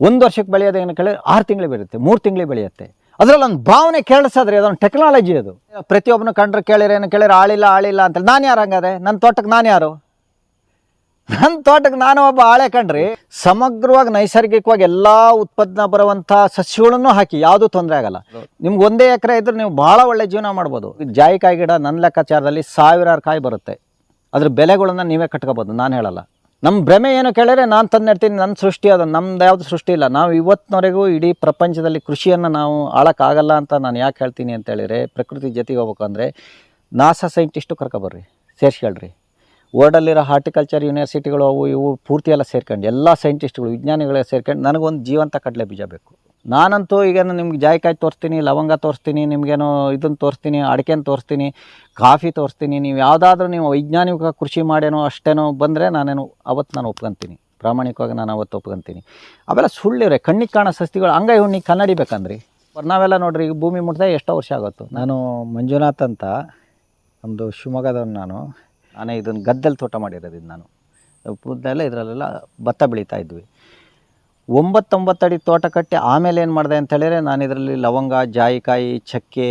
ಒಂದು ವರ್ಷಕ್ಕೆ ಬೆಳೆಯೋದು ಏನು ಕೇಳಿ ಆರು ತಿಂಗಳು ಬೆಳೆಯುತ್ತೆ ಮೂರು ತಿಂಗಳು ಬೆಳೆಯುತ್ತೆ. ಅದರಲ್ಲಿ ಒಂದು ಭಾವನೆ ಕೇಳಿಸಾದ್ರೆ, ಅದೊಂದು ಟೆಕ್ನಾಲಜಿ ಅದು. ಪ್ರತಿಯೊಬ್ಬನು ಕಂಡ್ರೆ ಕೇಳಿದ್ರೆ ಏನು ಕೇಳಿದ್ರೆ ಆಳಿಲ್ಲ ಆಳಿಲ್ಲ ಅಂತ ನಾನು ಯಾರು ಹಂಗಾದ್ರೆ? ನನ್ನ ತೋಟಕ್ಕೆ ನಾನು ಯಾರು? ನನ್ನ ತೋಟಕ್ಕೆ ನಾನು ಒಬ್ಬ ಆಳೆ ಕಂಡ್ರಿ ಸಮಗ್ರವಾಗಿ, ನೈಸರ್ಗಿಕವಾಗಿ ಎಲ್ಲ ಉತ್ಪನ್ನ ಬರುವಂಥ ಸಸ್ಯಗಳನ್ನು ಹಾಕಿ, ಯಾವುದೂ ತೊಂದರೆ ಆಗಲ್ಲ. ನಿಮ್ಗೆ ಒಂದೇ ಎಕರೆ ಇದ್ರೆ ನೀವು ಭಾಳ ಒಳ್ಳೆ ಜೀವನ ಮಾಡ್ಬೋದು. ಜಾಯಿಕಾಯಿ ಗಿಡ ನನ್ನ ಲೆಕ್ಕಾಚಾರದಲ್ಲಿ ಸಾವಿರಾರು ಕಾಯಿ ಬರುತ್ತೆ. ಅದ್ರ ಬೆಲೆಗಳನ್ನ ನೀವೇ ಕಟ್ಕೋಬೋದು, ನಾನು ಹೇಳಲ್ಲ. ನಮ್ಮ ಭ್ರಮೆ ಏನು ಕೇಳಿದ್ರೆ ನಾನು ತಂದು ನೆಡ್ತೀನಿ ನನ್ನ ಸೃಷ್ಟಿ ಅದು. ನಮ್ದು ಯಾವುದು ಸೃಷ್ಟಿ ಇಲ್ಲ. ನಾವು ಇವತ್ತಿನವರೆಗೂ ಇಡೀ ಪ್ರಪಂಚದಲ್ಲಿ ಕೃಷಿಯನ್ನು ನಾವು ಆಳಕ್ಕಾಗಲ್ಲ ಅಂತ ನಾನು ಯಾಕೆ ಹೇಳ್ತೀನಿ ಅಂತ ಹೇಳಿದರೆ, ಪ್ರಕೃತಿ ಜೊತೆಗೆ ಹೋಗ್ಬೇಕು ಅಂದರೆ ನಾಸಾ ಸೈಂಟಿಸ್ಟು ಕರ್ಕೊಬರ್ರಿ ಸೇರಿಸ್ಕೊಳ್ರಿ ವರ್ಲ್ಡಲ್ಲಿರೋ ಹಾರ್ಟಿಕಲ್ಚರ್ ಯೂನಿವರ್ಸಿಟಿಗಳು ಅವು ಇವು ಪೂರ್ತಿ ಎಲ್ಲ ಸೇರ್ಕೊಂಡು, ಎಲ್ಲ ಸೈಂಟಿಸ್ಟ್ಗಳು, ವಿಜ್ಞಾನಿಗಳೇ ಸೇರ್ಕೊಂಡು ನನಗೊಂದು ಜೀವಂತ ಕಡಲೆ ಬೀಜ ಬೇಕು. ನಾನಂತೂ ಈಗೇನು ನಿಮ್ಗೆ ಜಾಯ್ಕಾಯಿ ತೋರಿಸ್ತೀನಿ ಲವಂಗ ತೋರಿಸ್ತೀನಿ ನಿಮಗೇನೋ ಇದನ್ನು ತೋರಿಸ್ತೀನಿ ಅಡಿಕೆನ ತೋರಿಸ್ತೀನಿ ಕಾಫಿ ತೋರಿಸ್ತೀನಿ ನೀವು ಯಾವುದಾದ್ರೂ ನೀವು ವೈಜ್ಞಾನಿಕ ಕೃಷಿ ಮಾಡೇನೋ ಅಷ್ಟೇನೋ ಬಂದರೆ ನಾನೇನು ಅವತ್ತು ನಾನು ಒಪ್ಕೊಂತೀನಿ. ಪ್ರಾಮಾಣಿಕವಾಗಿ ನಾನು ಅವತ್ತು ಒಪ್ಕೊಂತೀನಿ. ಅವೆಲ್ಲ ಸುಳ್ಳಿವ್ರೆ ಕಣ್ಣಿಗೆ ಕಾಣೋ ಸಸ್ತಿಗಳು ಹಂಗೆ ಹುಣ್ಣಿಗೆ ಕನ್ನಡಿ ಬೇಕಂದ್ರಿ. ನಾವೆಲ್ಲ ನೋಡ್ರಿ ಈಗ ಭೂಮಿ ಮುಟ್ದೆ ಎಷ್ಟೋ ವರ್ಷ ಆಗುತ್ತೆ ನಾನು ಮಂಜುನಾಥ್ ಅಂತ ಒಂದು ಶಿವಮೊಗ್ಗದವ್ನು ನಾನು. ನಾನೇ ಇದನ್ನು ಗದ್ದಲ್ಲಿ ತೋಟ ಮಾಡಿರೋದು ನಾನು. ಪೂರ್ತಿಯೆಲ್ಲ ಇದರಲ್ಲೆಲ್ಲ ಭತ್ತ ಬೆಳೀತಾ ಇದ್ವಿ. ಒಂಬತ್ತೊಂಬತ್ತು ಅಡಿ ತೋಟ ಕಟ್ಟಿ ಆಮೇಲೆ ಏನು ಮಾಡಿದೆ ಅಂತ ಹೇಳಿದರೆ ನಾನು ಇದರಲ್ಲಿ ಲವಂಗ, ಜಾಯಿಕಾಯಿ, ಚಕ್ಕೆ,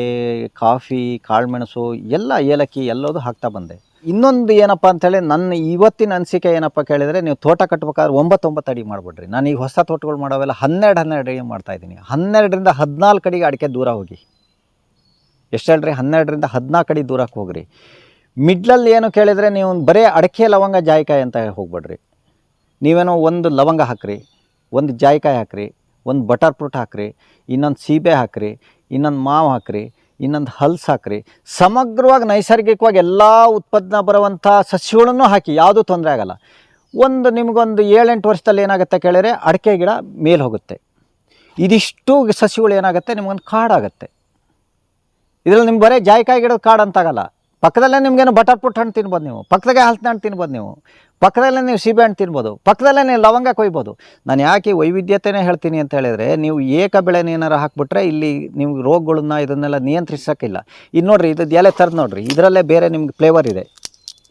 ಕಾಫಿ, ಕಾಳುಮೆಣಸು, ಎಲ್ಲ ಏಲಕ್ಕಿ ಎಲ್ಲದೂ ಹಾಕ್ತಾ ಬಂದೆ. ಇನ್ನೊಂದು ಏನಪ್ಪ ಅಂತೇಳಿ ನನ್ನ ಇವತ್ತಿನ ಅನಿಸಿಕೆ ಏನಪ್ಪ ಕೇಳಿದರೆ ನೀವು ತೋಟ ಕಟ್ಬೇಕಾದ್ರೆ ಒಂಬತ್ತೊಂಬತ್ತು ಅಡಿ ಮಾಡಿಬಿಡ್ರಿ. ನಾನು ಈಗ ಹೊಸ ತೋಟಗಳು ಮಾಡೋವೆಲ್ಲ ಹನ್ನೆರಡು ಹನ್ನೆರಡು ಅಡಿ ಮಾಡ್ತಾ ಇದ್ದೀನಿ. ಹನ್ನೆರಡರಿಂದ ಹದಿನಾಲ್ಕು ಅಡಿಗೆ ಅಡಿಕೆ ದೂರ ಹೋಗಿ. ಎಷ್ಟು ಹೇಳ್ರಿ? ಹನ್ನೆರಡರಿಂದ ಹದಿನಾಲ್ಕು ಅಡಿ ದೂರಕ್ಕೆ ಹೋಗ್ರಿ. ಮಿಡ್ಲಲ್ಲಿ ಏನು ಕೇಳಿದರೆ ನೀವು ಬರೀ ಅಡಿಕೆ, ಲವಂಗ, ಜಾಯಿಕಾಯಿ ಅಂತ ಹೋಗ್ಬೇಡ್ರಿ. ನೀವೇನೋ ಒಂದು ಲವಂಗ ಹಾಕ್ರಿ. ಒಂದು ಜಾಯಿಕಾಯಿ ಹಾಕ್ರಿ, ಒಂದು ಬಟರ್ ಫ್ರೂಟ್ ಹಾಕ್ರಿ, ಇನ್ನೊಂದು ಸೀಬೆ ಹಾಕ್ರಿ, ಇನ್ನೊಂದು ಮಾವು ಹಾಕ್ರಿ, ಇನ್ನೊಂದು ಹಲ್ಸ್ ಹಾಕ್ರಿ. ಸಮಗ್ರವಾಗಿ, ನೈಸರ್ಗಿಕವಾಗಿ ಎಲ್ಲ ಉತ್ಪನ್ನ ಬರುವಂಥ ಸಸ್ಯಗಳನ್ನು ಹಾಕಿ, ಯಾವುದೂ ತೊಂದರೆ ಆಗಲ್ಲ. ಒಂದು ನಿಮಗೊಂದು ಏಳೆಂಟು ವರ್ಷದಲ್ಲಿ ಏನಾಗುತ್ತೆ ಕೇಳಿದರೆ, ಅಡಿಕೆ ಗಿಡ ಮೇಲೆ ಹೋಗುತ್ತೆ. ಇದಿಷ್ಟು ಸಸ್ಯಗಳು ಏನಾಗುತ್ತೆ, ನಿಮಗೊಂದು ಕಾಡಾಗುತ್ತೆ. ಇದರಲ್ಲಿ ನಿಮ್ಗೆ ಬರೀ ಜಾಯಿಕಾಯಿ ಗಿಡದ ಕಾಡು ಅಂತಾಗಲ್ಲ ಪಕ್ಕದಲ್ಲೇ ನಿಮಗೇನು ಬಟರ್ ಪುಟ್ ಹಣ್ಣು ತಿನ್ಬೋದು ನೀವು. ಪಕ್ಕದಾಗೆ ಹಲಸಿನ ಹಣ್ಣು ತಿನ್ಬೋದು ನೀವು. ಪಕ್ಕದಲ್ಲೇ ನೀವು ಸೀಬೆ ಹಣ್ಣು ತಿನ್ಬೋದು. ಪಕ್ಕದಲ್ಲೇ ನೀವು ಲವಂಗ ಕೊಯ್ಬೋದು. ನಾನು ಯಾಕೆ ಈ ವೈವಿಧ್ಯತೆನೇ ಹೇಳ್ತೀನಿ ಅಂತ ಹೇಳಿದರೆ, ನೀವು ಏಕ ಬೆಳೆನ ಏನಾರು ಹಾಕ್ಬಿಟ್ರೆ ಇಲ್ಲಿ ನಿಮ್ಗೆ ರೋಗಗಳನ್ನ ಇದನ್ನೆಲ್ಲ ನಿಯಂತ್ರಿಸೋಕ್ಕಿಲ್ಲ. ಇನ್ನು ನೋಡಿರಿ, ಇದು ಎಲೆ ಥರದ್ದು ನೋಡಿರಿ. ಇದರಲ್ಲೇ ಬೇರೆ ನಿಮ್ಗೆ ಫ್ಲೇವರ್ ಇದೆ.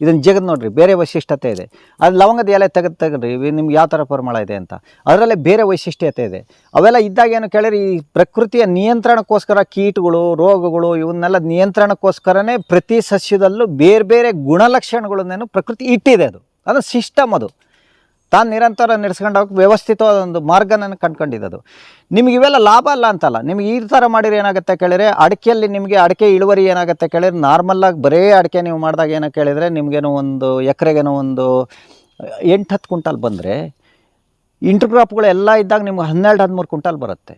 ಇದನ್ನು ಜಗದ್ ನೋಡ್ರಿ, ಬೇರೆ ವೈಶಿಷ್ಟ್ಯತೆ ಇದೆ. ಅದು ಲವಂಗದ ಎಲೆ ತೆಗೆದು ತೆಗೆದ್ರಿ ನಿಮ್ಗೆ ಯಾವ ಥರ ಪರಿಮಳ ಇದೆ ಅಂತ. ಅದರಲ್ಲೇ ಬೇರೆ ವೈಶಿಷ್ಟ್ಯತೆ ಇದೆ. ಅವೆಲ್ಲ ಇದ್ದಾಗ ಏನು ಕೇಳಿರಿ, ಈ ಪ್ರಕೃತಿಯ ನಿಯಂತ್ರಣಕ್ಕೋಸ್ಕರ ಕೀಟಗಳು, ರೋಗಗಳು, ಇವನ್ನೆಲ್ಲ ನಿಯಂತ್ರಣಕ್ಕೋಸ್ಕರನೇ ಪ್ರತಿ ಸಸ್ಯದಲ್ಲೂ ಬೇರೆ ಬೇರೆ ಗುಣಲಕ್ಷಣಗಳನ್ನೇನು ಪ್ರಕೃತಿ ಇಟ್ಟಿದೆ ಅದು. ಅದು ಸಿಸ್ಟಮ್ ಅದು. ತಾನು ನಿರಂತರ ನಡೆಸ್ಕೊಂಡು ಹೋಗಿ ವ್ಯವಸ್ಥಿತವಾದ ಒಂದು ಮಾರ್ಗನ ಕಂಡ್ಕೊಂಡಿದ್ದು ನಿಮ್ಗೆ ಇವೆಲ್ಲ ಲಾಭ ಅಲ್ಲ ಅಂತಲ್ಲ, ನಿಮ್ಗೆ ಈ ಥರ ಮಾಡಿದ್ರೆ ಏನಾಗುತ್ತೆ ಕೇಳಿದರೆ ಅಡಿಕೆಯಲ್ಲಿ ನಿಮಗೆ ಅಡಿಕೆ ಇಳುವರಿ ಏನಾಗುತ್ತೆ ಕೇಳಿದ್ರೆ ನಾರ್ಮಲ್ಲಾಗಿ ಬರೇ ಅಡಿಕೆ ನೀವು ಮಾಡಿದಾಗ ಏನೋ ಕೇಳಿದರೆ ನಿಮಗೇನೋ ಒಂದು ಎಕರೆಗೇನೋ ಒಂದು ಎಂಟು ಹತ್ತು ಕ್ವಿಂಟಲ್ ಬಂದರೆ ಇಂಟರ್ ಕ್ರಾಪ್ಗಳು ಎಲ್ಲ ಇದ್ದಾಗ ನಿಮ್ಗೆ ಹನ್ನೆರಡು, ಹದಿಮೂರು ಕ್ವಿಂಟಲ್ ಬರುತ್ತೆ.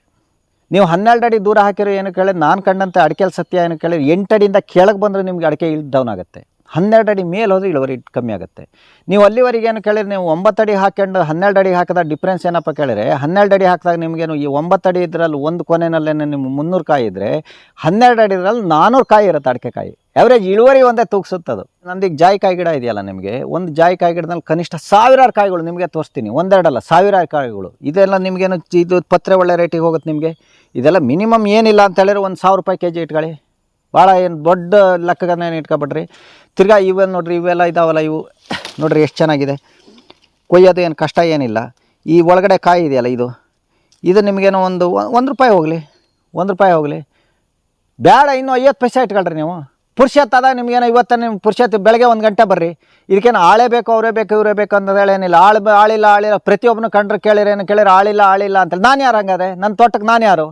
ನೀವು ಹನ್ನೆರಡು ಅಡಿ ದೂರ ಹಾಕಿರೋ ಏನು ಕೇಳಿದ್ರೆ ನಾನು ಕಂಡಂತೆ ಅಡಿಕೆಯಲ್ಲಿ ಸತ್ಯ ಏನು ಕೇಳಿದ್ರೆ ಎಂಟು ಅಡಿಯಿಂದ ಕೆಳಗೆ ಬಂದರೆ ನಿಮಗೆ ಅಡಿಕೆ ಇಳಿದು ಡೌನ್ ಆಗುತ್ತೆ. ಹನ್ನೆರಡು ಅಡಿ ಮೇಲೆ ಹೋದ್ರೆ ಇಳುವರಿ ಕಮ್ಮಿ ಆಗುತ್ತೆ. ನೀವು ಅಲ್ಲಿವರೆಗೆ ಏನು ಕೇಳಿದ್ರೆ ನೀವು ಒಂಬತ್ತು ಅಡಿ ಹಾಕೊಂಡು ಹನ್ನೆರಡು ಅಡಿ ಹಾಕಿದಾಗ ಡಿಫ್ರೆನ್ಸ್ ಏನಪ್ಪ ಕೇಳಿದ್ರೆ ಹನ್ನೆರಡು ಅಡಿ ಹಾಕಿದಾಗ ನಿಮಗೇನು ಈ ಒಂಬತ್ತು ಅಡಿ ಇದ್ರಲ್ಲಿ ಒಂದು ಕೊನೆಯಲ್ಲೇ ನಿಮ್ಗೆ ಮುನ್ನೂರು ಕಾಯಿ ಇದ್ದರೆ ಹನ್ನೆರಡು ಅಡಿ ಇದ್ರಲ್ಲಿ ನಾನ್ನೂರು ಕಾಯಿ ಇರುತ್ತೆ ಅಡಿಕೆ ಕಾಯಿ. ಆವ್ರೇಜ್ ಇಳುವರಿ ಒಂದೇ ತೂಗಿಸುತ್ತದು ನಂದೀಗ ಜಾಯಿ ಜಾಯಿಕಾಯಿ ಗಿಡ ಇದೆಯಲ್ಲ ನಿಮಗೆ, ಒಂದು ಜಾಯಿಕಾಯಿ ಗಿಡದಲ್ಲಿ ಕನಿಷ್ಠ ಸಾವಿರಾರು ಕಾಯಿಗಳು ನಿಮಗೆ ತೋರಿಸ್ತೀನಿ. ಒಂದೆರಡಲ್ಲ, ಸಾವಿರಾರು ಕಾಯಿಗಳು. ಇದೆಲ್ಲ ನಿಮಗೇನು ಇದು ಪತ್ರೆ ಒಳ್ಳೆ ರೇಟಿಗೆ ಹೋಗುತ್ತೆ ನಿಮಗೆ? ಇದೆಲ್ಲ ಮಿನಿಮಮ್ ಏನಿಲ್ಲ ಅಂತ ಹೇಳಿದ್ರೆ ಒಂದು ಸಾವಿರ ರೂಪಾಯಿ ಕೆ ಜಿ ಇಟ್ಕೊಳ್ಳಿ. ಭಾಳ ಏನು ದೊಡ್ಡ ಲೆಕ್ಕಗನ್ನ ಇಟ್ಕೊಬಿಡ್ರಿ ತಿರ್ಗಾ ಇವೆಲ್ಲ ನೋಡ್ರಿ, ಇವೆಲ್ಲ ಇದಾವಲ್ಲ ಇವು. ನೋಡ್ರಿ ಎಷ್ಟು ಚೆನ್ನಾಗಿದೆ. ಕೊಯ್ಯೋದು ಏನು ಕಷ್ಟ ಏನಿಲ್ಲ. ಈ ಒಳಗಡೆ ಕಾಯಿ ಇದೆಯಲ್ಲ ಇದು. ಇದು ನಿಮಗೇನೋ ಒಂದು ಒಂದು ರೂಪಾಯಿ ಹೋಗಲಿ. ಒಂದು ರೂಪಾಯಿ ಹೋಗಲಿ. ಬೇಡ ಇನ್ನೂ ಐವತ್ತು ಪೈಸೆ ಇಟ್ಕೊಳ್ರಿ ನೀವು. ಪುರುಷತ್ತಾದಾಗ ನಿಮ್ಗೇನೋ ಇವತ್ತು ನಿಮ್ಮ ಪುರುಷತ್ ಬೆಳಗ್ಗೆ ಒಂದು ಗಂಟೆ ಬರ್ರಿ. ಇದಕ್ಕೇನು ಆಳೇ ಬೇಕು, ಅವರೇ ಬೇಕು, ಇವರೇ ಬೇಕು ಅನ್ನೋದು ಏನಿಲ್ಲ. ಆಳು ಆಳಿಲ್ಲ ಆಳಿಲ್ಲ. ಪ್ರತಿಯೊಬ್ಬನು ಕಂಡ್ರೆ ಕೇಳಿರೇನು ಕೇಳಿರ ಆಳಿಲ್ಲ ಆಳಿಲ್ಲ ಅಂತ ನಾನು ಯಾರು ಹಂಗಾರೆ ನನ್ನ ತೋಟಕ್ಕೆ ನಾನು ಯಾರು?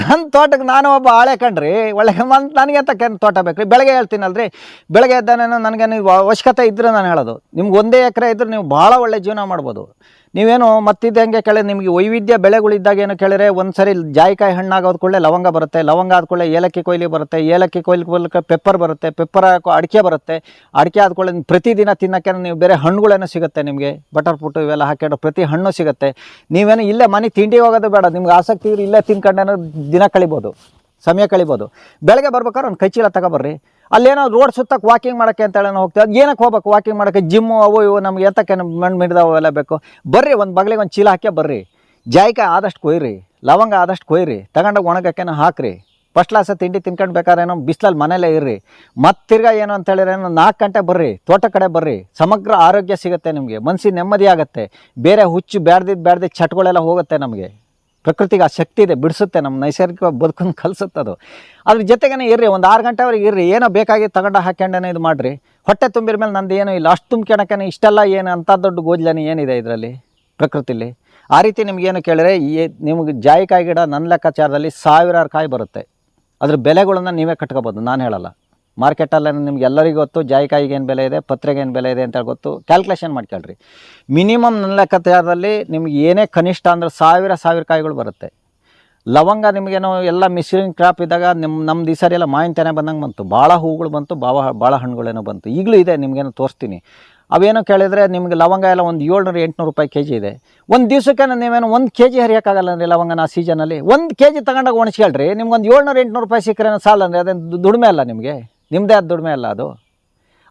ನನ್ನ ತೋಟಕ್ಕೆ ನಾನು ಒಬ್ಬ ಆಳೆ ಕಣ್ರಿ, ಒಳ್ಳೆ ಮಂತ್ ನನಗೆ ಅಂತ ತೋಟ ಬೇಕು ಬೆಳಗ್ಗೆ ಹೇಳ್ತೀನಲ್ರಿ? ಬೆಳಗ್ಗೆ ಎದ್ದಾನೇನೋ ನನಗೆ ಅವಶ್ಯಕತೆ ಇದ್ದರೆ ನಾನು ಹೇಳೋದು. ನಿಮ್ಗೆ ಒಂದೇ ಎಕರೆ ಇದ್ದರೆ ನೀವು ಭಾಳ ಒಳ್ಳೆ ಜೀವನ ಮಾಡ್ಬೋದು. ನೀವೇನು ಮತ್ತಿದ್ದ ಹೆಂಗೆ ಕೇಳಿದ್ರೆ ನಿಮಗೆ ವೈವಿಧ್ಯ ಬೆಳೆಗಳಿದ್ದಾಗ ಏನು ಕೇಳಿದ್ರೆ ಒಂದು ಸರಿ ಜಾಯಿಕಾಯಿ ಹಣ್ಣಾಗೋದ್ ಕೂಡಲೇ ಲವಂಗ ಬರುತ್ತೆ, ಲವಂಗ ಆದ ಕೂಡಲೇ ಏಲಕ್ಕಿ ಕೊಯ್ಲಿ ಬರುತ್ತೆ, ಏಲಕ್ಕಿ ಕೊಯ್ಲಿ ಮೂಲಕ ಪೆಪ್ಪರ್ ಬರುತ್ತೆ ಪೆಪ್ಪರ್ ಅಡಿಕೆ ಬರುತ್ತೆ, ಅಡಿಕೆ ಆದ ಕೂಡಲೇ ಪ್ರತಿದಿನ ತಿನ್ನೋಕ್ಕೆ ನೀವು ಬೇರೆ ಹಣ್ಣುಗಳೇನೋ ಸಿಗುತ್ತೆ ನಿಮಗೆ ಬಟರ್ ಪುಟ್ಟು ಇವೆಲ್ಲ ಹಾಕಿಡೋ ಪ್ರತಿ ಹಣ್ಣು ಸಿಗುತ್ತೆ. ನೀವೇನು ಇಲ್ಲೇ ಮನೆ ತಿಂಡಿ ಹೋಗೋದು ಬೇಡ, ನಿಮ್ಗೆ ಆಸಕ್ತಿ ಇಲ್ಲೇ ತಿನ್ಕೊಂಡೇನೋ ದಿನ ಕಳಿಬೋದು, ಸಮಯ ಕಳಿಬೋದು. ಬೆಳಗ್ಗೆ ಬರ್ಬೇಕಾದ್ರೆ ಒಂದು ಕೈ ಚೀಲ ತಗೊಬರ್ರಿ. ಅಲ್ಲೇನೋ ರೋಡ್ ಸುತ್ತಕ್ಕೆ ವಾಕಿಂಗ್ ಮಾಡೋಕ್ಕೆ ಅಂತ ನಾವು ಹೋಗ್ತೀವಿ. ಅದು ಏನಕ್ಕೆ ಹೋಗ್ಬೇಕು? ವಾಕಿಂಗ್ ಮಾಡೋಕ್ಕೆ ಜಿಮ್ಮು ಅವು ಇವು ನಮ್ಗೆ ಎತ್ತಕ್ಕೇನು ಮಣ್ಣು ಮಿಡಿದವು ಎಲ್ಲ ಬೇಕು. ಬರ್ರಿ, ಒಂದು ಬಗ್ಲಿಗೆ ಒಂದು ಚೀಲ ಹಾಕಿ ಬರ್ರಿ. ಜಾಯಿಕಾಯಿ ಆದಷ್ಟು ಕೊಯ್ರಿ, ಲವಂಗ ಆದಷ್ಟು ಕೊಯ್ರಿ, ತಗೊಂಡೋಗಿ ಒಣಗಕ್ಕೆನ ಹಾಕ್ರಿ. ಫಸ್ಟ್ ಕ್ಲಾಸ್ ತಿಂಡಿ ತಿನ್ಕೊಂಡು ಬೇಕಾದ್ರೆ ಏನೋ ಬಿಸಿಲಲ್ಲಿ ಮನೇಲೇ ಇರ್ರಿ. ಮತ್ತೆ ತಿರ್ಗಾ ಏನು ಅಂತ ಹೇಳಿದ್ರೆ ಏನೋ ನಾಲ್ಕು ಗಂಟೆ ಬರ್ರಿ, ತೋಟ ಕಡೆ ಬರ್ರಿ. ಸಮಗ್ರ ಆರೋಗ್ಯ ಸಿಗುತ್ತೆ ನಿಮಗೆ ಮನಸ್ಸಿಗೆ ನೆಮ್ಮದಿ ಆಗುತ್ತೆ. ಬೇರೆ ಹುಚ್ಚು ಬ್ಯಾಡ್ದಿದ್ದು ಬ್ಯಾಡ್ದಿದ್ದು ಚಟ್ಗಳೆಲ್ಲ ಹೋಗುತ್ತೆ ನಮಗೆ. ಪ್ರಕೃತಿಗೆ ಆ ಶಕ್ತಿ ಇದೆ, ಬಿಡಿಸುತ್ತೆ, ನಮ್ಮ ನೈಸರ್ಗಿಕವಾಗಿ ಬದುಕನ್ನು ಕಲಿಸುತ್ತೆ ಅದು. ಅದ್ರ ಜೊತೆಗೇ ಇರ್ರಿ, ಒಂದು ಆರು ಗಂಟೆವರೆಗೆ ಇರ್ರಿ, ಏನೋ ಬೇಕಾಗಿ ತಗೊಂಡು ಹಾಕ್ಯಂಡೇನೆ ಇದು ಮಾಡಿರಿ. ಹೊಟ್ಟೆ ತುಂಬಿರ ಮೇಲೆ ನಂದು ಏನೂ ಇಲ್ಲ, ಅಷ್ಟು ತುಂಬ್ಕೊಳಕ್ಕೆ ಇಷ್ಟೆಲ್ಲ ಏನು, ಅಂಥ ದೊಡ್ಡ ಗೋಜ್ಲನಿ ಏನಿದೆ ಇದರಲ್ಲಿ ಪ್ರಕೃತಿಲಿ? ಆ ರೀತಿ ನಿಮಗೇನು ಕೇಳಿದ್ರೆ, ಈ ನಿಮಗೆ ಜಾಯಿಕಾಯಿ ಗಿಡ ನನ್ನ ಲೆಕ್ಕಾಚಾರದಲ್ಲಿ ಸಾವಿರಾರು ಕಾಯಿ ಬರುತ್ತೆ. ಅದ್ರ ಬೆಲೆಗಳನ್ನು ನೀವೇ ಕಟ್ಕೋಬೋದು, ನಾನು ಹೇಳಲ್ಲ. ಮಾರ್ಕೆಟಲ್ಲಿ ನಿಮ್ಗೆ ಎಲ್ಲರಿಗೂ ಗೊತ್ತು, ಜಾಯಿಕಾಯಿಗೆ ಏನು ಬೆಲೆ ಇದೆ, ಪತ್ರೆಗೆ ಏನು ಬೆಲೆ ಇದೆ ಅಂತ ಗೊತ್ತು. ಕ್ಯಾಲ್ಕುಲೇಷನ್ ಮಾಡ್ಕೊಳ್ರಿ. ಮಿನಿಮಮ್ ನನ್ನ ಲೆಕ್ಕದಲ್ಲಿ ನಿಮ್ಗೆ ಏನೇ ಕನಿಷ್ಠ ಅಂದ್ರೆ ಸಾವಿರ ಸಾವಿರ ಕಾಯಿಗಳು ಬರುತ್ತೆ. ಲವಂಗ ನಿಮಗೇನೋ ಎಲ್ಲ ಮಿಶ್ರಿಂಗ್ ಕ್ರಾಪ್ ಇದ್ದಾಗ ನಿಮ್ಮ ನಮ್ದು ಈ ಸರಿ ಎಲ್ಲ ಮಾವಿನತೆನೆ ಬಂದಂಗೆ ಬಂತು. ಭಾಳ ಹೂಗಳು ಬಂತು ಭಾಳ ಭಾಳ ಹಣ್ಣುಗಳೇನೋ ಬಂತು. ಈಗಲೂ ಇದೆ, ನಿಮಗೇನೋ ತೋರಿಸ್ತೀನಿ. ಅವೇನೋ ಕೇಳಿದರೆ ನಿಮ್ಗೆ ಲವಂಗ ಎಲ್ಲ ಒಂದು ಏಳ್ನೂರು, ಎಂಟುನೂರು ರೂಪಾಯಿ ಕೆ ಜಿ ಇದೆ. ಒಂದು ದಿವಸಕ್ಕೆ ನೀವೇನು ಒಂದು ಕೆ ಜಿ ಹರಿಯೋಕ್ಕಾಗಲ್ಲ ಅಂದರೆ ಲವಂಗನ ಆ ಸೀಸನಲ್ಲಿ ಒಂದು ಕೆ ಜಿ ತಗೊಂಡಾಗ ಒಣಸ್ಕೊಳ್ರಿ. ನಿಮ್ಗೊಂದು ಏಳ್ನೂರು, ಎಂಟುನೂರು ರೂಪಾಯಿ ಸಿಕ್ಕರೆ ಸಾಲ ಅಂದರೆ ಅದೇನು ದುಡಿಮೆ ಅಲ್ಲ ನಿಮಗೆ? ನಿಮ್ಮದೇ ಆದ ದುಡಿಮೆ ಅಲ್ಲ ಅದು?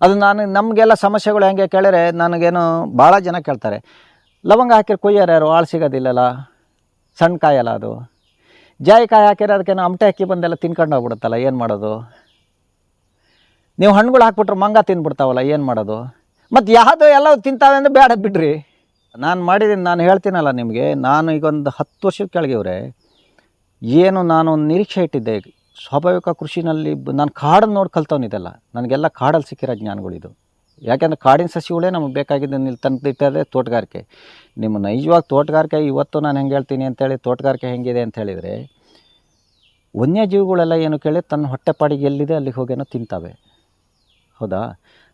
ಅದು ನಾನು ನಮಗೆಲ್ಲ ಸಮಸ್ಯೆಗಳು ಹೆಂಗೆ ಕೇಳಿದ್ರೆ ನನಗೇನು ಭಾಳ ಜನ ಕೇಳ್ತಾರೆ. ಲವಂಗ ಹಾಕಿರೋ ಕೊಯ್ಯಾರ ಯಾರು? ಆಳು ಸಿಗೋದಿಲ್ಲಲ್ಲ. ಸಣ್ಣ ಕಾಯಲ್ಲ ಅದು. ಜಾಯಿಕಾಯಿ ಹಾಕಿರೋ ಅದಕ್ಕೇನು ಅಮಟೆ ಹಾಕಿ ಬಂದೆಲ್ಲ ತಿನ್ಕೊಂಡು ಹೋಗ್ಬಿಡುತ್ತಲ್ಲ, ಏನು ಮಾಡೋದು? ನೀವು ಹಣ್ಣುಗಳು ಹಾಕ್ಬಿಟ್ರೆ ಮಂಗ ತಿಂದ್ಬಿಡ್ತಾವಲ್ಲ ಏನು ಮಾಡೋದು? ಮತ್ತು ಯಾವುದು ಎಲ್ಲ ತಿಂತಾವೆ ಅಂದರೆ ಬೇಡ, ಬಿಡ್ರಿ. ನಾನು ಮಾಡಿದ್ದೀನಿ ನಾನು ಹೇಳ್ತೀನಲ್ಲ ನಿಮಗೆ, ನಾನು ಈಗ ಒಂದು ಹತ್ತು ವರ್ಷದ ಕೆಳಗೆ ಇವ್ರೆ ಏನು ನಾನು ನಿರೀಕ್ಷೆ ಇಟ್ಟಿದ್ದೆ ಸ್ವಾಭಾವಿಕ ಕೃಷಿನಲ್ಲಿ ನಾನು ಕಾಡನ್ನು ನೋಡಿ ಕಲ್ತವನಿದೆಲ್ಲ ನನಗೆಲ್ಲ ಕಾಡಲ್ಲಿ ಸಿಕ್ಕಿರೋ ಜ್ಞಾನಗಳಿದು. ಯಾಕೆಂದರೆ ಕಾಡಿನ ಸಸಿಗಳೇ ನಮಗೆ ಬೇಕಾಗಿದ್ದು ಇಲ್ಲಿ ತಂದಿಟ್ಟರೆ ತೋಟಗಾರಿಕೆ. ನಿಮ್ಮ ನೈಜವಾಗಿ ತೋಟಗಾರಿಕೆ ಇವತ್ತು ನಾನು ಹೆಂಗೆ ಹೇಳ್ತೀನಿ ಅಂತೇಳಿ ತೋಟಗಾರಿಕೆ ಹೆಂಗಿದೆ ಅಂತ ಹೇಳಿದರೆ, ವನ್ಯಜೀವಿಗಳೆಲ್ಲ ಏನು ಕೇಳಿ ತನ್ನ ಹೊಟ್ಟೆಪಾಡಿಗೆ ಎಲ್ಲಿದೆ ಅಲ್ಲಿಗೆ ಹೋಗೇನೋ ತಿಂತಾವೆ. ಹೌದಾ?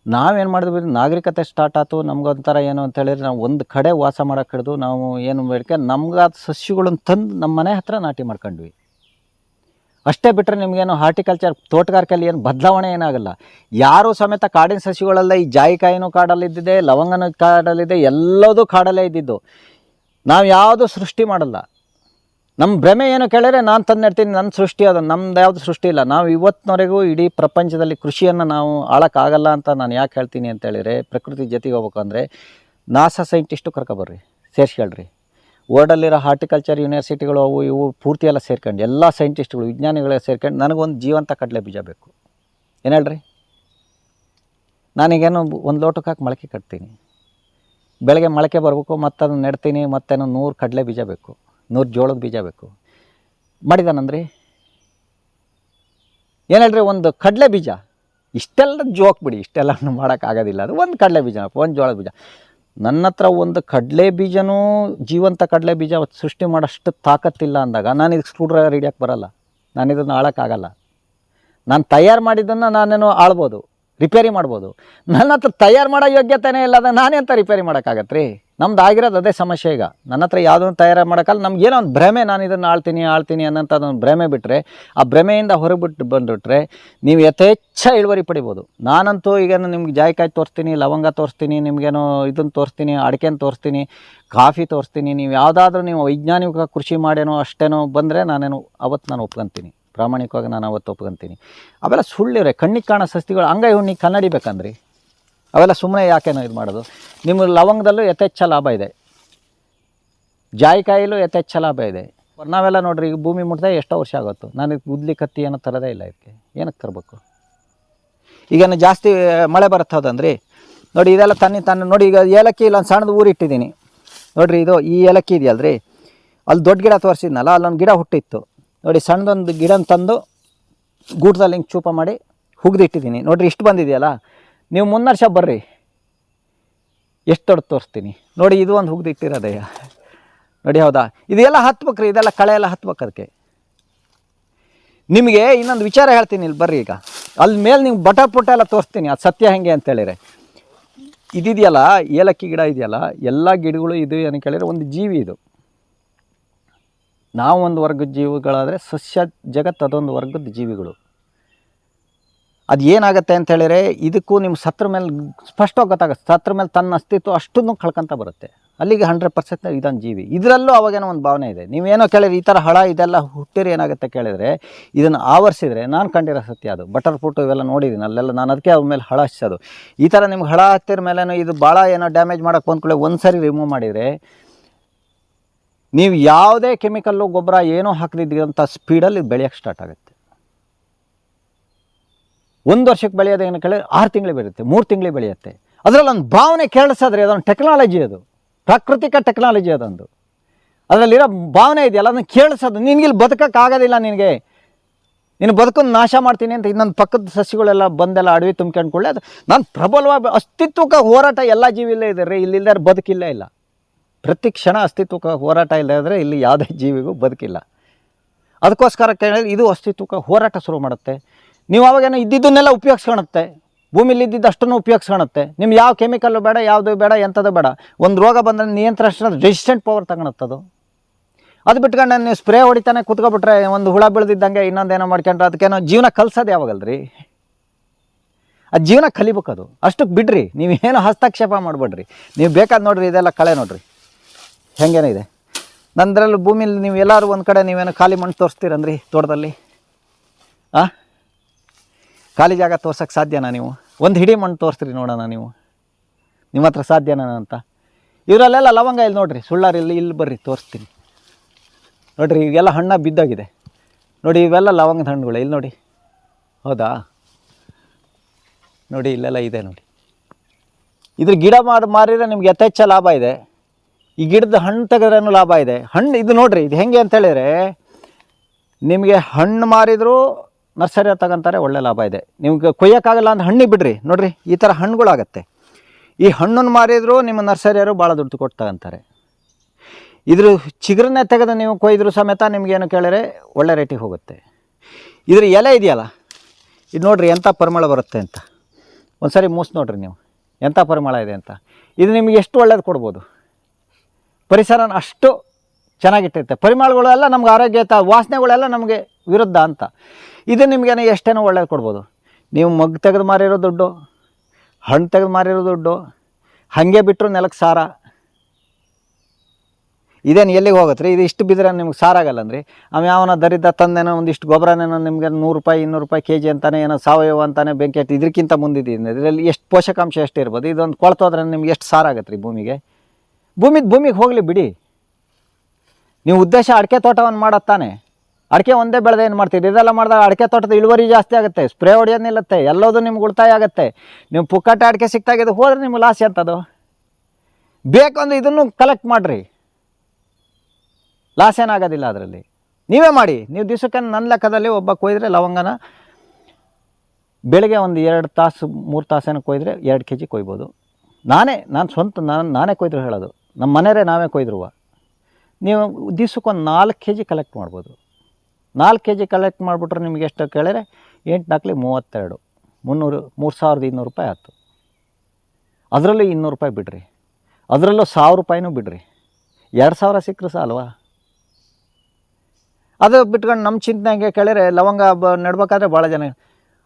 ನಾವೇನು ಮಾಡಿದ್ವಿ ನಾಗರಿಕತೆ ಸ್ಟಾರ್ಟ್ ಆಯಿತು ನಮ್ಗೊಂಥರ ಏನು ಅಂತ ಹೇಳಿದ್ರೆ ನಾವು ಒಂದು ಕಡೆ ವಾಸ ಮಾಡೋಕ್ಕೆ ಹಿಡಿದು ನಾವು ಏನು ಬೇಡಿಕೆ ನಮ್ಗೆ ಸಸ್ಯಗಳನ್ನು ತಂದು ನಮ್ಮ ಮನೆ ಹತ್ರ ನಾಟಿ ಮಾಡ್ಕೊಂಡ್ವಿ. ಅಷ್ಟೇ ಬಿಟ್ಟರೆ ನಿಮಗೇನು ಹಾರ್ಟಿಕಲ್ಚರ್ ತೋಟಗಾರಿಕೆಯಲ್ಲಿ ಏನು ಬದಲಾವಣೆ ಏನಾಗಲ್ಲ. ಯಾರೂ ಸಮೇತ ಕಾಡಿನ ಸಸಿಗಳಲ್ಲ ಈ ಜಾಯಿಕಾಯಿನೂ ಕಾಡಲ್ಲಿದ್ದಿದೆ, ಲವಂಗನ ಕಾಡಲ್ಲಿದೆ ಎಲ್ಲದೂ ಕಾಡಲ್ಲೇ ಇದ್ದಿದ್ದು. ನಾವು ಯಾವುದು ಸೃಷ್ಟಿ ಮಾಡಲ್ಲ. ನಮ್ಮ ಭ್ರಮೆ ಏನು ಕೇಳಿದ್ರೆ ನಾನು ತಂದು ನೆಡ್ತೀನಿ ನನ್ನ ಸೃಷ್ಟಿ ಅದು, ನಮ್ದು ಯಾವುದು ಸೃಷ್ಟಿ ಇಲ್ಲ. ನಾವು ಇವತ್ತಿನವರೆಗೂ ಇಡೀ ಪ್ರಪಂಚದಲ್ಲಿ ಕೃಷಿಯನ್ನು ನಾವು ಆಳೋಕ್ಕಾಗಲ್ಲ ಅಂತ ನಾನು ಯಾಕೆ ಹೇಳ್ತೀನಿ ಅಂತ ಹೇಳಿದ್ರೆ, ಪ್ರಕೃತಿ ಜೊತೆಗೆ ಹೋಗ್ಬೇಕಂದ್ರೆ ನಾಸಾ ಸೈಂಟಿಸ್ಟು ಕರ್ಕೊಬರ್ರಿ ಸೇರಿಸ್ಕೊಳ್ರಿ. ವರ್ಲ್ಡಲ್ಲಿರೋ ಹಾರ್ಟಿಕಲ್ಚರ್ ಯೂನಿವರ್ಸಿಟಿಗಳು ಅವು ಇವು ಪೂರ್ತಿ ಎಲ್ಲ ಸೇರ್ಕೊಂಡು ಎಲ್ಲ ಸೈಂಟಿಸ್ಟ್ಗಳು ವಿಜ್ಞಾನಿಗಳೇ ಸೇರ್ಕೊಂಡು ನನಗೊಂದು ಜೀವಂತ ಕಡಲೆ ಬೀಜ ಬೇಕು. ಏನು ಹೇಳ್ರಿ? ನಾನೀಗೇನು ಒಂದು ಲೋಟಕ್ಕೆ ಹಾಕಿ ಮೊಳಕೆ ಕಟ್ತೀನಿ. ಬೆಳಗ್ಗೆ ಮೊಳಕೆ ಬರಬೇಕು ಮತ್ತು ಅದನ್ನು ನೆಡ್ತೀನಿ, ಮತ್ತೇನು ನೂರು ಕಡಲೆ ಬೀಜ ಬೇಕು, ನೂರು ಜೋಳದ ಬೀಜ ಬೇಕು. ಮಾಡಿದಾನಂದ್ರಿ? ಏನು ಹೇಳ್ರಿ, ಒಂದು ಕಡಲೆ ಬೀಜ? ಇಷ್ಟೆಲ್ಲ ಜೋಕ್ ಬಿಡಿ ಇಷ್ಟೆಲ್ಲ ಮಾಡೋಕ್ಕಾಗೋದಿಲ್ಲ. ಅದು ಒಂದು ಕಡಲೆ ಬೀಜ, ಒಂದು ಜೋಳದ ಬೀಜ. ನನ್ನ ಹತ್ರ ಒಂದು ಕಡಲೆ ಬೀಜನೂ ಜೀವಂತ ಕಡಲೆ ಬೀಜ ಸೃಷ್ಟಿ ಮಾಡೋಷ್ಟು ತಾಕತ್ತಿಲ್ಲ ಅಂದಾಗ ನಾನು ಇದಕ್ಕೆ ಸ್ಕ್ರೂ ಡ್ರೈವರ್ ಹಿಡಿಯೋಕ್ಕೆ ಬರಲ್ಲ. ನಾನು ಇದನ್ನು ಆಳೋಕ್ಕಾಗಲ್ಲ. ನಾನು ತಯಾರು ಮಾಡಿದ್ದನ್ನು ನಾನೇನು ಆಳ್ಬೋದು ರಿಪೇರಿ ಮಾಡ್ಬೋದು. ನನ್ನ ಹತ್ರ ತಯಾರು ಮಾಡೋ ಯೋಗ್ಯತೆನೇ ಇಲ್ಲ ಅದನ್ನು ನಾನೇ ಅಂತ ರಿಪೇರಿ ಮಾಡೋಕ್ಕಾಗತ್ತೆ ರೀ ನಮ್ದು ಆಗಿರೋದು ಅದೇ ಸಮಸ್ಯೆ ಈಗ. ನನ್ನ ಹತ್ರ ಯಾವುದನ್ನು ತಯಾರು ಮಾಡೋಕ್ಕಲ್ಲ ಏನೋ ಒಂದು ಭ್ರಮೆ ನಾನು ಇದನ್ನು ಆಳ್ತೀನಿ ಆಳ್ತೀನಿ ಅನ್ನೋಂಥ ಒಂದು ಭ್ರಮೆ ಬಿಟ್ಟರೆ ಆ ಭ್ರಮೆಯಿಂದ ಹೊರಬಿಟ್ಟು ಬಂದುಬಿಟ್ರೆ ನೀವು ಯಥೇಚ್ಛ ಇಳುವರಿ ಪಡಿಬೋದು. ನಾನಂತೂ ಈಗ ನಿಮ್ಗೆ ಜಾಯ್ಕಾಯಿ ತೋರಿಸ್ತೀನಿ, ಲವಂಗ ತೋರಿಸ್ತೀನಿ, ನಿಮಗೇನೋ ಇದನ್ನು ತೋರಿಸ್ತೀನಿ, ಅಡಿಕೆನ ತೋರಿಸ್ತೀನಿ, ಕಾಫಿ ತೋರಿಸ್ತೀನಿ, ನೀವು ಯಾವುದಾದ್ರೂ ನೀವು ವೈಜ್ಞಾನಿಕ ಕೃಷಿ ಮಾಡೇನೋ ಅಷ್ಟೇನೋ ಬಂದರೆ ನಾನೇನು ಅವತ್ತು ನಾನು ಒಪ್ಕೊಂತೀನಿ. ಪ್ರಾಮಾಣಿಕವಾಗಿ ನಾನು ಅವತ್ತು ಒಪ್ಕೊಂತೀನಿ. ಅವೆಲ್ಲ ಸುಳ್ಳಿವ್ರೆ, ಕಣ್ಣಿಗೆ ಕಾಣೋ ಸಸ್ತಿಗಳು ಅಂಗೈ ಹುಣ್ಣಿ ಕನ್ನಡಿ ಬೇಕಂದ್ರಿ. ಅವೆಲ್ಲ ಸುಮ್ಮನೆ ಯಾಕೇನೋ ಇದು ಮಾಡೋದು? ನಿಮ್ಮ ಲವಂಗದಲ್ಲೂ ಯಥೇಚ್ಛ ಲಾಭ ಇದೆ. ಜಾಯಿಕಾಯಿಲೂ ಯಥೇಚ್ಛ ಲಾಭ ಇದೆ. ನಾವೆಲ್ಲ ನೋಡ್ರಿ, ಈಗ ಭೂಮಿ ಮುಟ್ದೆ ಎಷ್ಟೋ ವರ್ಷ ಆಗುತ್ತೆ. ನಾನು ಉದ್ಲಿ ಕತ್ತಿ ಏನೋ ತರೋದೇ ಇಲ್ಲ ಇದಕ್ಕೆ. ಏನಕ್ಕೆ ತರಬೇಕು? ಈಗ ಜಾಸ್ತಿ ಮಳೆ ಬರುತ್ತೆ ನೋಡಿ ಇದೆಲ್ಲ ತನ್ನಿ ತನ್ನ, ನೋಡಿ ಈಗ ಏಲಕ್ಕಿ ಇಲ್ಲೊಂದು ಸಣ್ಣದು ಊರು ಇಟ್ಟಿದ್ದೀನಿ. ನೋಡ್ರಿ ಇದು, ಈ ಏಲಕ್ಕಿ ಇದೆಯಲ್ರಿ? ಅಲ್ಲಿ ದೊಡ್ಡ ಗಿಡ ತೋರಿಸಿದ್ನಲ್ಲ ಅಲ್ಲೊಂದು ಗಿಡ ಹುಟ್ಟಿತ್ತು. ನೋಡಿ ಸಣ್ಣದೊಂದು ಗಿಡನ ತಂದು ಗೂಟದಲ್ಲಿ ಹಿಂಗೆ ಚೂಪ ಮಾಡಿ ಹುಗ್ದಿಟ್ಟಿದ್ದೀನಿ. ನೋಡಿರಿ ಇಷ್ಟು ಬಂದಿದೆಯಲ್ಲ? ನೀವು ಮುನ್ನರ್ಷ ಬರ್ರಿ. ಎಷ್ಟು ದೊಡ್ಡ ತೋರಿಸ್ತೀನಿ. ನೋಡಿ, ಇದು ಒಂದು ಹುಗ್ದಿಟ್ಟಿರೋದಯ್ಯ ನೋಡಿ, ಹೌದಾ? ಇದೆಲ್ಲ ಹತ್ಬೇಕ್ರಿ, ಇದೆಲ್ಲ ಕಳೆ ಎಲ್ಲ ಹತ್ಬೇಕು ಅದಕ್ಕೆ. ನಿಮಗೆ ಇನ್ನೊಂದು ವಿಚಾರ ಹೇಳ್ತೀನಿ ಇಲ್ಲಿ ಬರ್ರಿ ಈಗ. ಅಲ್ಲಿ ಮೇಲೆ ನೀವು ಬಟ ಪುಟ ಎಲ್ಲ ತೋರಿಸ್ತೀನಿ, ಅದು ಸತ್ಯ ಹೇಗೆ ಅಂತ ಹೇಳಿದ್ರೆ. ಇದಿದೆಯಲ್ಲ, ಏಲಕ್ಕಿ ಗಿಡ ಇದೆಯಲ್ಲ, ಎಲ್ಲ ಗಿಡಗಳು ಇದು ಏನು ಕೇಳಿದರೆ ಒಂದು ಜೀವಿ ಇದು. ನಾವು ಒಂದು ವರ್ಗದ ಜೀವಿಗಳಾದರೆ ಸಸ್ಯ ಜಗತ್ತು ಅದೊಂದು ವರ್ಗದ ಜೀವಿಗಳು. ಅದು ಏನಾಗುತ್ತೆ ಅಂತ ಹೇಳಿದ್ರೆ ಇದಕ್ಕೂ ನಿಮ್ಮ ಸತ್ರ ಮೇಲೆ ಸ್ಪಷ್ಟವಾಗಿ ಗೊತ್ತಾಗುತ್ತೆ. ಸತ್ರ ಮೇಲೆ ತನ್ನ ಅಸ್ತಿತ್ವ ಅಷ್ಟನ್ನು ಕಳ್ಕೊಂತ ಬರುತ್ತೆ. ಅಲ್ಲಿಗೆ ಹಂಡ್ರೆಡ್ ಪರ್ಸೆಂಟ್ ಇದೊಂದು ಜೀವಿ. ಇದರಲ್ಲೂ ಅವಾಗೇನೋ ಒಂದು ಭಾವನೆ ಇದೆ. ನೀವೇನೋ ಕೇಳಿದ್ರೆ ಈ ಥರ ಹಳ, ಇದೆಲ್ಲ ಹುಟ್ಟಿರಿ ಏನಾಗುತ್ತೆ ಕೇಳಿದರೆ, ಇದನ್ನು ಆವರಿಸಿದರೆ, ನಾನು ಕಂಡಿರೋ ಸತ್ಯ ಅದು. ಬಟರ್ ಫ್ರೂಟು ಇವೆಲ್ಲ ನೋಡಿದ್ದೀನಿ ಅಲ್ಲೆಲ್ಲ ನಾನು ಅದಕ್ಕೆ ಅವ್ರ ಮೇಲೆ ಹಳ ಹಚ್ಚೋದು ಈ ಥರ ನಿಮ್ಗೆ ಹಳ ಹತ್ತಿರ ಮೇಲೇನೋ ಇದು ಭಾಳ ಏನೋ ಡ್ಯಾಮೇಜ್ ಮಾಡೋಕ್ಕೆ ಬಂದ್ಕೊಳ್ಳಿ ಒಂದು ಸರಿ ರಿಮೂವ್ ಮಾಡಿದರೆ, ನೀವು ಯಾವುದೇ ಕೆಮಿಕಲ್ಲು ಗೊಬ್ಬರ ಏನೋ ಹಾಕದಿದ್ದಂಥ ಸ್ಪೀಡಲ್ಲಿ ಬೆಳೆಯೋಕ್ಕೆ ಸ್ಟಾರ್ಟ್ ಆಗುತ್ತೆ. ಒಂದು ವರ್ಷಕ್ಕೆ ಬೆಳೆಯೋದು ಏನು ಕೇಳಿ ಆರು ತಿಂಗಳು ಬೆಳೆಯುತ್ತೆ, ಮೂರು ತಿಂಗಳು ಬೆಳೆಯುತ್ತೆ. ಅದರಲ್ಲಿ ಒಂದು ಭಾವನೆ ಕೇಳಿಸಿದ್ರೆ, ಅದೊಂದು ಟೆಕ್ನಾಲಜಿ ಅದು. ಪ್ರಾಕೃತಿಕ ಟೆಕ್ನಾಲಜಿ ಅದೊಂದು. ಅದರಲ್ಲಿರೋ ಭಾವನೆ ಇದೆಯಲ್ಲ, ಅದನ್ನು ಕೇಳಿಸೋದು. ನಿನಗಿಲ್ಲಿ ಬದುಕೋಕ್ಕಾಗೋದಿಲ್ಲ ನಿನಗೆ. ನೀನು ಬದುಕನ್ನು ನಾಶ ಮಾಡ್ತೀನಿ ಅಂತ ಇನ್ನೊಂದು ಪಕ್ಕದ ಸಸಿಗಳೆಲ್ಲ ಬಂದೆಲ್ಲ ಅಡವಿ ತುಂಬಿಕೊಂಡ್ಕೊಳ್ಳಿ ಅದು ನಾನು ಪ್ರಬಲವಾಗಿ ಅಸ್ತಿತ್ವಕ್ಕೆ ಹೋರಾಟ ಎಲ್ಲ ಜೀವಿಲ್ಲೇ ಇದೆ ರೀ ಇಲ್ಲಿಲ್ದಾರೆ ಬದುಕಿಲ್ಲ ಇಲ್ಲ. ಪ್ರತಿ ಕ್ಷಣ ಅಸ್ತಿತ್ವಕ್ಕೆ ಹೋರಾಟ ಇಲ್ಲ ಅಂದರೆ ಇಲ್ಲಿ ಯಾವುದೇ ಜೀವಿಗೂ ಬದುಕಿಲ್ಲ. ಅದಕ್ಕೋಸ್ಕರ ಕೇಳಿದ್ರೆ ಇದು ಅಸ್ತಿತ್ವಕ್ಕೆ ಹೋರಾಟ ಶುರು ಮಾಡುತ್ತೆ. ನೀವು ಅವಾಗೇನು ಇದ್ದಿದ್ದನ್ನೆಲ್ಲ ಉಪಯೋಗಿಸ್ಕೊಳುತ್ತೆ ಭೂಮಿಲಿ ಇದ್ದಿದ್ದಷ್ಟನ್ನು ಉಪಯೋಗಿಸ್ಕೊಳುತ್ತೆ ನಿಮ್ಗೆ ಯಾವ ಕೆಮಿಕಲ್ಲು ಬೇಡ, ಯಾವುದು ಬೇಡ, ಎಂಥದ್ದು ಬೇಡ. ಒಂದು ರೋಗ ಬಂದರೆ ನಿಯಂತ್ರಣ ರೆಸಿಸ್ಟೆಂಟ್ ಪವರ್ ತಗೊಳತ್ತದು ಅದು. ಬಿಟ್ಕೊಂಡು ನೀವು ಸ್ಪ್ರೇ ಹೊಡಿತಾನೆ ಕುತ್ಕೊಬಿಟ್ರೆ ಒಂದು ಹುಳ ಬೆಳೆದಿದ್ದಂಗೆ ಇನ್ನೊಂದೇನೋ ಮಾಡ್ಕೊಂಡ್ರೆ ಅದಕ್ಕೇನೋ ಜೀವನ ಕಲ್ಸೋದು ಯಾವಾಗಲ್ರಿ? ಅದು ಜೀವನ ಅದು ಅಷ್ಟಕ್ಕೆ ಬಿಡ್ರಿ ನೀವೇನು ಹಸ್ತಕ್ಷೇಪ ಮಾಡಬೇಡ್ರಿ. ನೀವು ಬೇಕಾದ ನೋಡ್ರಿ, ಇದೆಲ್ಲ ಕಳೆ ನೋಡ್ರಿ. ಹೆಂಗೇನೋ ಇದೆ. ನಂದ್ರಲ್ಲಿ ಭೂಮಿಲಿ ನೀವು ಎಲ್ಲರೂ ಒಂದು ಕಡೆ ನೀವೇನು ಖಾಲಿ ಮಣ್ಣು ತೋರಿಸ್ತೀರಂದ್ರಿ ತೋಟದಲ್ಲಿ? ಆ? ಖಾಲಿ ಜಾಗ ತೋರ್ಸೋಕ್ಕೆ ಸಾಧ್ಯನಾ ನೀವು? ಒಂದು ಹಿಡಿ ಮಣ್ಣು ತೋರಿಸ್ರಿ ನೋಡೋಣ ನೀವು. ನಿಮ್ಮ ಹತ್ರ ಸಾಧ್ಯನಾ ಅಂತ? ಇವರಲ್ಲೆಲ್ಲ ಲವಂಗ ಇಲ್ಲಿ ನೋಡಿರಿ, ಸುಳ್ಳಾರು ಇಲ್ಲಿ ಇಲ್ಲಿ ಬರ್ರಿ, ತೋರಿಸ್ತೀನಿ. ನೋಡಿರಿ ಇವೆಲ್ಲ ಹಣ್ಣ ಬಿದ್ದೋಗಿದೆ. ನೋಡಿ, ಇವೆಲ್ಲ ಲವಂಗದ ಹಣ್ಣುಗಳು. ಇಲ್ಲಿ ನೋಡಿ. ಹೌದಾ? ನೋಡಿ, ಇಲ್ಲೆಲ್ಲ ಇದೆ ನೋಡಿ. ಇದ್ರ ಗಿಡ ಮಾಡಿ, ಮಾರಿದ್ರೆ ನಿಮ್ಗೆ ಯಥೇಚ್ಛ ಲಾಭ ಇದೆ. ಈ ಗಿಡದ ಹಣ್ಣು ತೆಗೆದ್ರೂ ಲಾಭ ಇದೆ. ಹಣ್ಣು, ಇದು ನೋಡಿರಿ, ಇದು ಹೆಂಗೆ ಅಂತ ಹೇಳಿದ್ರೆ, ನಿಮಗೆ ಹಣ್ಣು ಮಾರಿದ್ರು ನರ್ಸರಿ ತಗೊಂತಾರೆ, ಒಳ್ಳೆ ಲಾಭ ಇದೆ. ನಿಮ್ಗೆ ಕೊಯ್ಯೋಕ್ಕಾಗಲ್ಲ ಅಂತ ಹಣ್ಣಿಗೆ ಬಿಡ್ರಿ. ನೋಡ್ರಿ, ಈ ಥರ ಹಣ್ಣುಗಳಾಗತ್ತೆ. ಈ ಹಣ್ಣನ್ನು ಮಾರಿದರೂ ನಿಮ್ಮ ನರ್ಸರಿಯರು ಭಾಳ ದುಡ್ಡು ಕೊಟ್ಟು ತಗೊಂತಾರೆ ಇದ್ರ ಚಿಗುರನ್ನೇ ತೆಗೆದು ನೀವು ಕೊಯ್ದ್ರು ಸಮೇತ ನಿಮಗೇನು ಕೇಳಿದ್ರೆ ಒಳ್ಳೆ ರೇಟಿಗೆ ಹೋಗುತ್ತೆ. ಇದ್ರ ಎಲೆ ಇದೆಯಲ್ಲ, ಇದು ನೋಡ್ರಿ ಎಂಥ ಪರಿಮಳ ಬರುತ್ತೆ ಅಂತ. ಒಂದು ಸರಿ ಮೂಸ್ ನೋಡ್ರಿ ನೀವು ಎಂಥ ಪರಿಮಳ ಇದೆ ಅಂತ. ಇದು ನಿಮಗೆ ಎಷ್ಟು ಒಳ್ಳೇದು ಕೊಡ್ಬೋದು. ಪರಿಸರನ ಅಷ್ಟು ಚೆನ್ನಾಗಿಟ್ಟಿರುತ್ತೆ. ಪರಿಮಳಗಳೆಲ್ಲ ನಮ್ಗೆ ಆರೋಗ್ಯ ವಾಸನೆಗಳೆಲ್ಲ ನಮಗೆ ವಿರುದ್ಧ ಅಂತ. ಇದು ನಿಮಗೇನೋ ಎಷ್ಟೇನೋ ಒಳ್ಳೇದು ಕೊಡ್ಬೋದು. ನೀವು ಮಗ್ ತೆಗೆದು ಮಾರಿರೋ ದುಡ್ಡು, ಹಣ್ಣು ತೆಗೆದು ಮಾರಿರೋ ದುಡ್ಡು, ಹಾಗೆ ಬಿಟ್ಟರು ನೆಲಕ್ಕೆ ಸಾರ. ಇದೇನು ಎಲ್ಲಿಗೆ ಹೋಗುತ್ತೆ ರೀ ಇದು ಇಷ್ಟು ಬಿದ್ದರೆ ನಿಮ್ಗೆ ಅಂದ್ರೆ? ಅವ ಯಾವನ ದರಿದ್ದ ತಂದೇನೋ ಒಂದಿಷ್ಟು ಗೊಬ್ಬರನೇನೋ ನಿಮಗೆ ನೂರು ರೂಪಾಯಿ, ಇನ್ನೂರು ರೂಪಾಯಿ ಕೆ ಜಿ ಅಂತಾನೆ, ಏನೋ ಸಾವಯವ ಅಂತಾನೆ ಬೆಂಕಿ ಹತ್ತಿ ಇದಕ್ಕಿಂತ ಮುಂದಿದ್ದೀನಿ ಇದರಲ್ಲಿ ಎಷ್ಟು ಪೋಷಕಾಂಶ ಎಷ್ಟು ಇರ್ಬೋದು. ಇದೊಂದು ಕೊಳ್ತೋದ್ರೆ ನಿಮ್ಗೆ ಎಷ್ಟು ಸಾರಾಗತ್ತೆ ರೀ ಭೂಮಿಗೆ? ಭೂಮಿಗೆ ಭೂಮಿಗೆ ಹೋಗಲಿ ಬಿಡಿ. ನೀವು ಉದ್ದೇಶ ಅಡಿಕೆ ತೋಟವನ್ನು ಮಾಡತ್ತಾನೆ ಅಡಿಕೆ ಒಂದೇ ಬೆಳೆದ ಏನು ಮಾಡ್ತೀರಿ? ಇದೆಲ್ಲ ಮಾಡಿದಾಗ ಅಡಿಕೆ ತೋಟದ ಇಳುವರಿ ಜಾಸ್ತಿ ಆಗುತ್ತೆ, ಸ್ಪ್ರೇ ಹೊಡೆಯೋದು ನಿಲ್ಲುತ್ತೆ, ಎಲ್ಲೋದು ನಿಮ್ಗೆ ಉಳಿತಾಯ ಆಗುತ್ತೆ. ನೀವು ಪುಕ್ಕಟ್ಟೆ ಅಡಿಕೆ ಸಿಕ್ತಾಗಿದ್ದು ಹೋದ್ರೆ ನಿಮ್ಗೆ ಲಾಸ್ ಎಂಥದ್ದು ಬೇಕೊಂದು ಇದನ್ನು ಕಲೆಕ್ಟ್ ಮಾಡಿರಿ. ಲಾಸ್ ಏನಾಗೋದಿಲ್ಲ ಅದರಲ್ಲಿ. ನೀವೇ ಮಾಡಿ. ನೀವು ದಿವಸಕ್ಕೆ ನನ್ನ ಲೆಕ್ಕದಲ್ಲಿ ಒಬ್ಬ ಕೊಯ್ದರೆ ಲವಂಗನ, ಬೆಳಗ್ಗೆ ಒಂದು ಎರಡು ತಾಸು, ಮೂರು ತಾಸೇನ ಕೊಯ್ದರೆ ಎರಡು ಕೆ ಜಿ ಕೊಯ್ಬೋದು. ನಾನೇ, ನಾನು ಸ್ವಂತ, ನಾನು, ನಾನೇ ಕೊಯ್ದರು ಹೇಳೋದು. ನಮ್ಮ ಮನೆಯವರೇ ನಾವೇ ಕೊಯ್ದ್ರುವ. ನೀವು ದಿವ್ಸಕ್ಕೊಂದು ನಾಲ್ಕು ಕೆ ಜಿ ಕಲೆಕ್ಟ್ ಮಾಡ್ಬೋದು. ನಾಲ್ಕು ಕೆ ಜಿ ಕಲೆಕ್ಟ್ ಮಾಡಿಬಿಟ್ರೆ ನಿಮ್ಗೆ ಎಷ್ಟು ಕೇಳಿದ್ರೆ ಎಂಟು ನಾಲ್ಕಲಿ ಮೂವತ್ತೆರಡು. ಮುನ್ನೂರು, ಮೂರು ಸಾವಿರದ ಇನ್ನೂರು ರೂಪಾಯಿ ಆಯಿತು. ಅದರಲ್ಲೂ ಇನ್ನೂರು ರೂಪಾಯಿ ಬಿಡ್ರಿ. ಅದರಲ್ಲೂ ಸಾವಿರ ರೂಪಾಯಿನೂ ಬಿಡ್ರಿ. ಎರಡು ಸಾವಿರ ಸಿಕ್ಕರು ಸಾಲ್ವಾ? ಅದು ಬಿಟ್ಕೊಂಡು ನಮ್ಮ ಚಿಂತನೆಗೆ ಕೇಳಿದ್ರೆ ಲವಂಗ ಬ ನೆಡ್ಬೇಕಾದ್ರೆ ಭಾಳ ಜನ.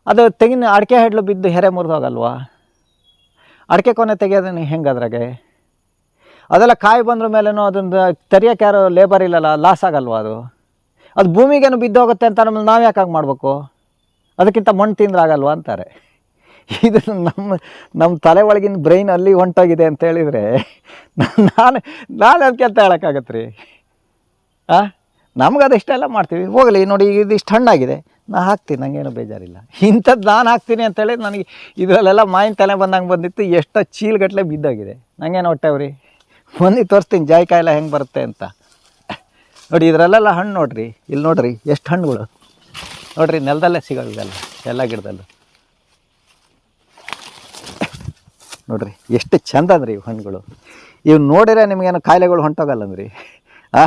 ಅದು ತೆಗಿನ ಅಡಿಕೆ ಹೆಡ್ಲು ಬಿದ್ದು ಹೆರೆ ಮುರಿದೋಗಲ್ವಾ? ಅಡಿಕೆ ಕೊನೆ ತೆಗಿಯೋದನ್ನು ಹೆಂಗೆ ಅದ್ರಾಗೆ? ಅದೆಲ್ಲ ಕಾಯಿ ಬಂದ್ರ ಮೇಲೇನೋ ಅದನ್ನು ತೆರಿಯೋಕೆ ಯಾರು ಲೇಬರ್ ಇಲ್ಲಲ್ಲ ಲಾಸ್ ಆಗಲ್ವಾ ಅದು? ಅದು ಭೂಮಿಗೇನು ಬಿದ್ದೋಗುತ್ತೆ ಅಂತ ನಮ್ಮಲ್ಲಿ ನಾವು ಯಾಕಾಗಿ ಮಾಡಬೇಕು? ಅದಕ್ಕಿಂತ ಮಣ್ಣು ತಿಂದ್ರೆ ಆಗಲ್ವಾ ಅಂತಾರೆ. ಇದು ನಮ್ಮ ನಮ್ಮ ತಲೆ ಒಳಗಿನ ಬ್ರೈನ್ ಅಲ್ಲಿ ಹೊಂಟೋಗಿದೆ ಅಂತ ಹೇಳಿದರೆ ನಾನು ನಾನು ಅದಕ್ಕೆ ಅಂತ ಹೇಳೋಕ್ಕಾಗತ್ತೆ ರೀ ಹಾಂ ನಮ್ಗೆ ಅದು ಇಷ್ಟೆಲ್ಲ ಮಾಡ್ತೀವಿ. ಹೋಗಲಿ, ನೋಡಿ, ಇದು ಇಷ್ಟು ಹಣ್ಣಾಗಿದೆ. ನಾ ಹಾಕ್ತೀನಿ ನನಗೇನು ಬೇಜಾರಿಲ್ಲ. ಇಂಥದ್ದು ನಾನು ಹಾಕ್ತೀನಿ ಅಂತೇಳಿ ನನಗೆ ಇದರಲ್ಲೆಲ್ಲ ಮಾಯಿನ ತಲೆ ಬಂದಂಗೆ ಬಂದಿತ್ತು, ಎಷ್ಟೋ ಚೀಲ್ಗಟ್ಟಲೆ ಬಿದ್ದೋಗಿದೆ. ನನಗೇನು ಹೊಟ್ಟೆವ್ರಿ ಬಂದು ತೋರಿಸ್ತೀನಿ ಜಾಯಿಕಾಯಿ ಎಲ್ಲ ಹೆಂಗೆ ಬರುತ್ತೆ ಅಂತ. ನೋಡಿ, ಇದರಲ್ಲೆಲ್ಲ ಹಣ್ಣು ನೋಡ್ರಿ ಇಲ್ಲಿ ನೋಡ್ರಿ, ಎಷ್ಟು ಹಣ್ಣುಗಳು. ನೋಡ್ರಿ, ನೆಲದಲ್ಲೇ ಸಿಗೋದು ಇದೆಲ್ಲ, ಎಲ್ಲ ಗಿಡದಲ್ಲೂ. ನೋಡಿರಿ, ಎಷ್ಟು ಚಂದ ಅಂದ್ರಿ ಇವು ಹಣ್ಣುಗಳು. ಇವು ನೋಡಿದ್ರೆ ನಿಮಗೇನು ಕಾಯಿಲೆಗಳು ಹೊಂಟೋಗಲ್ಲ ಅಂದ್ರಿ ಆ,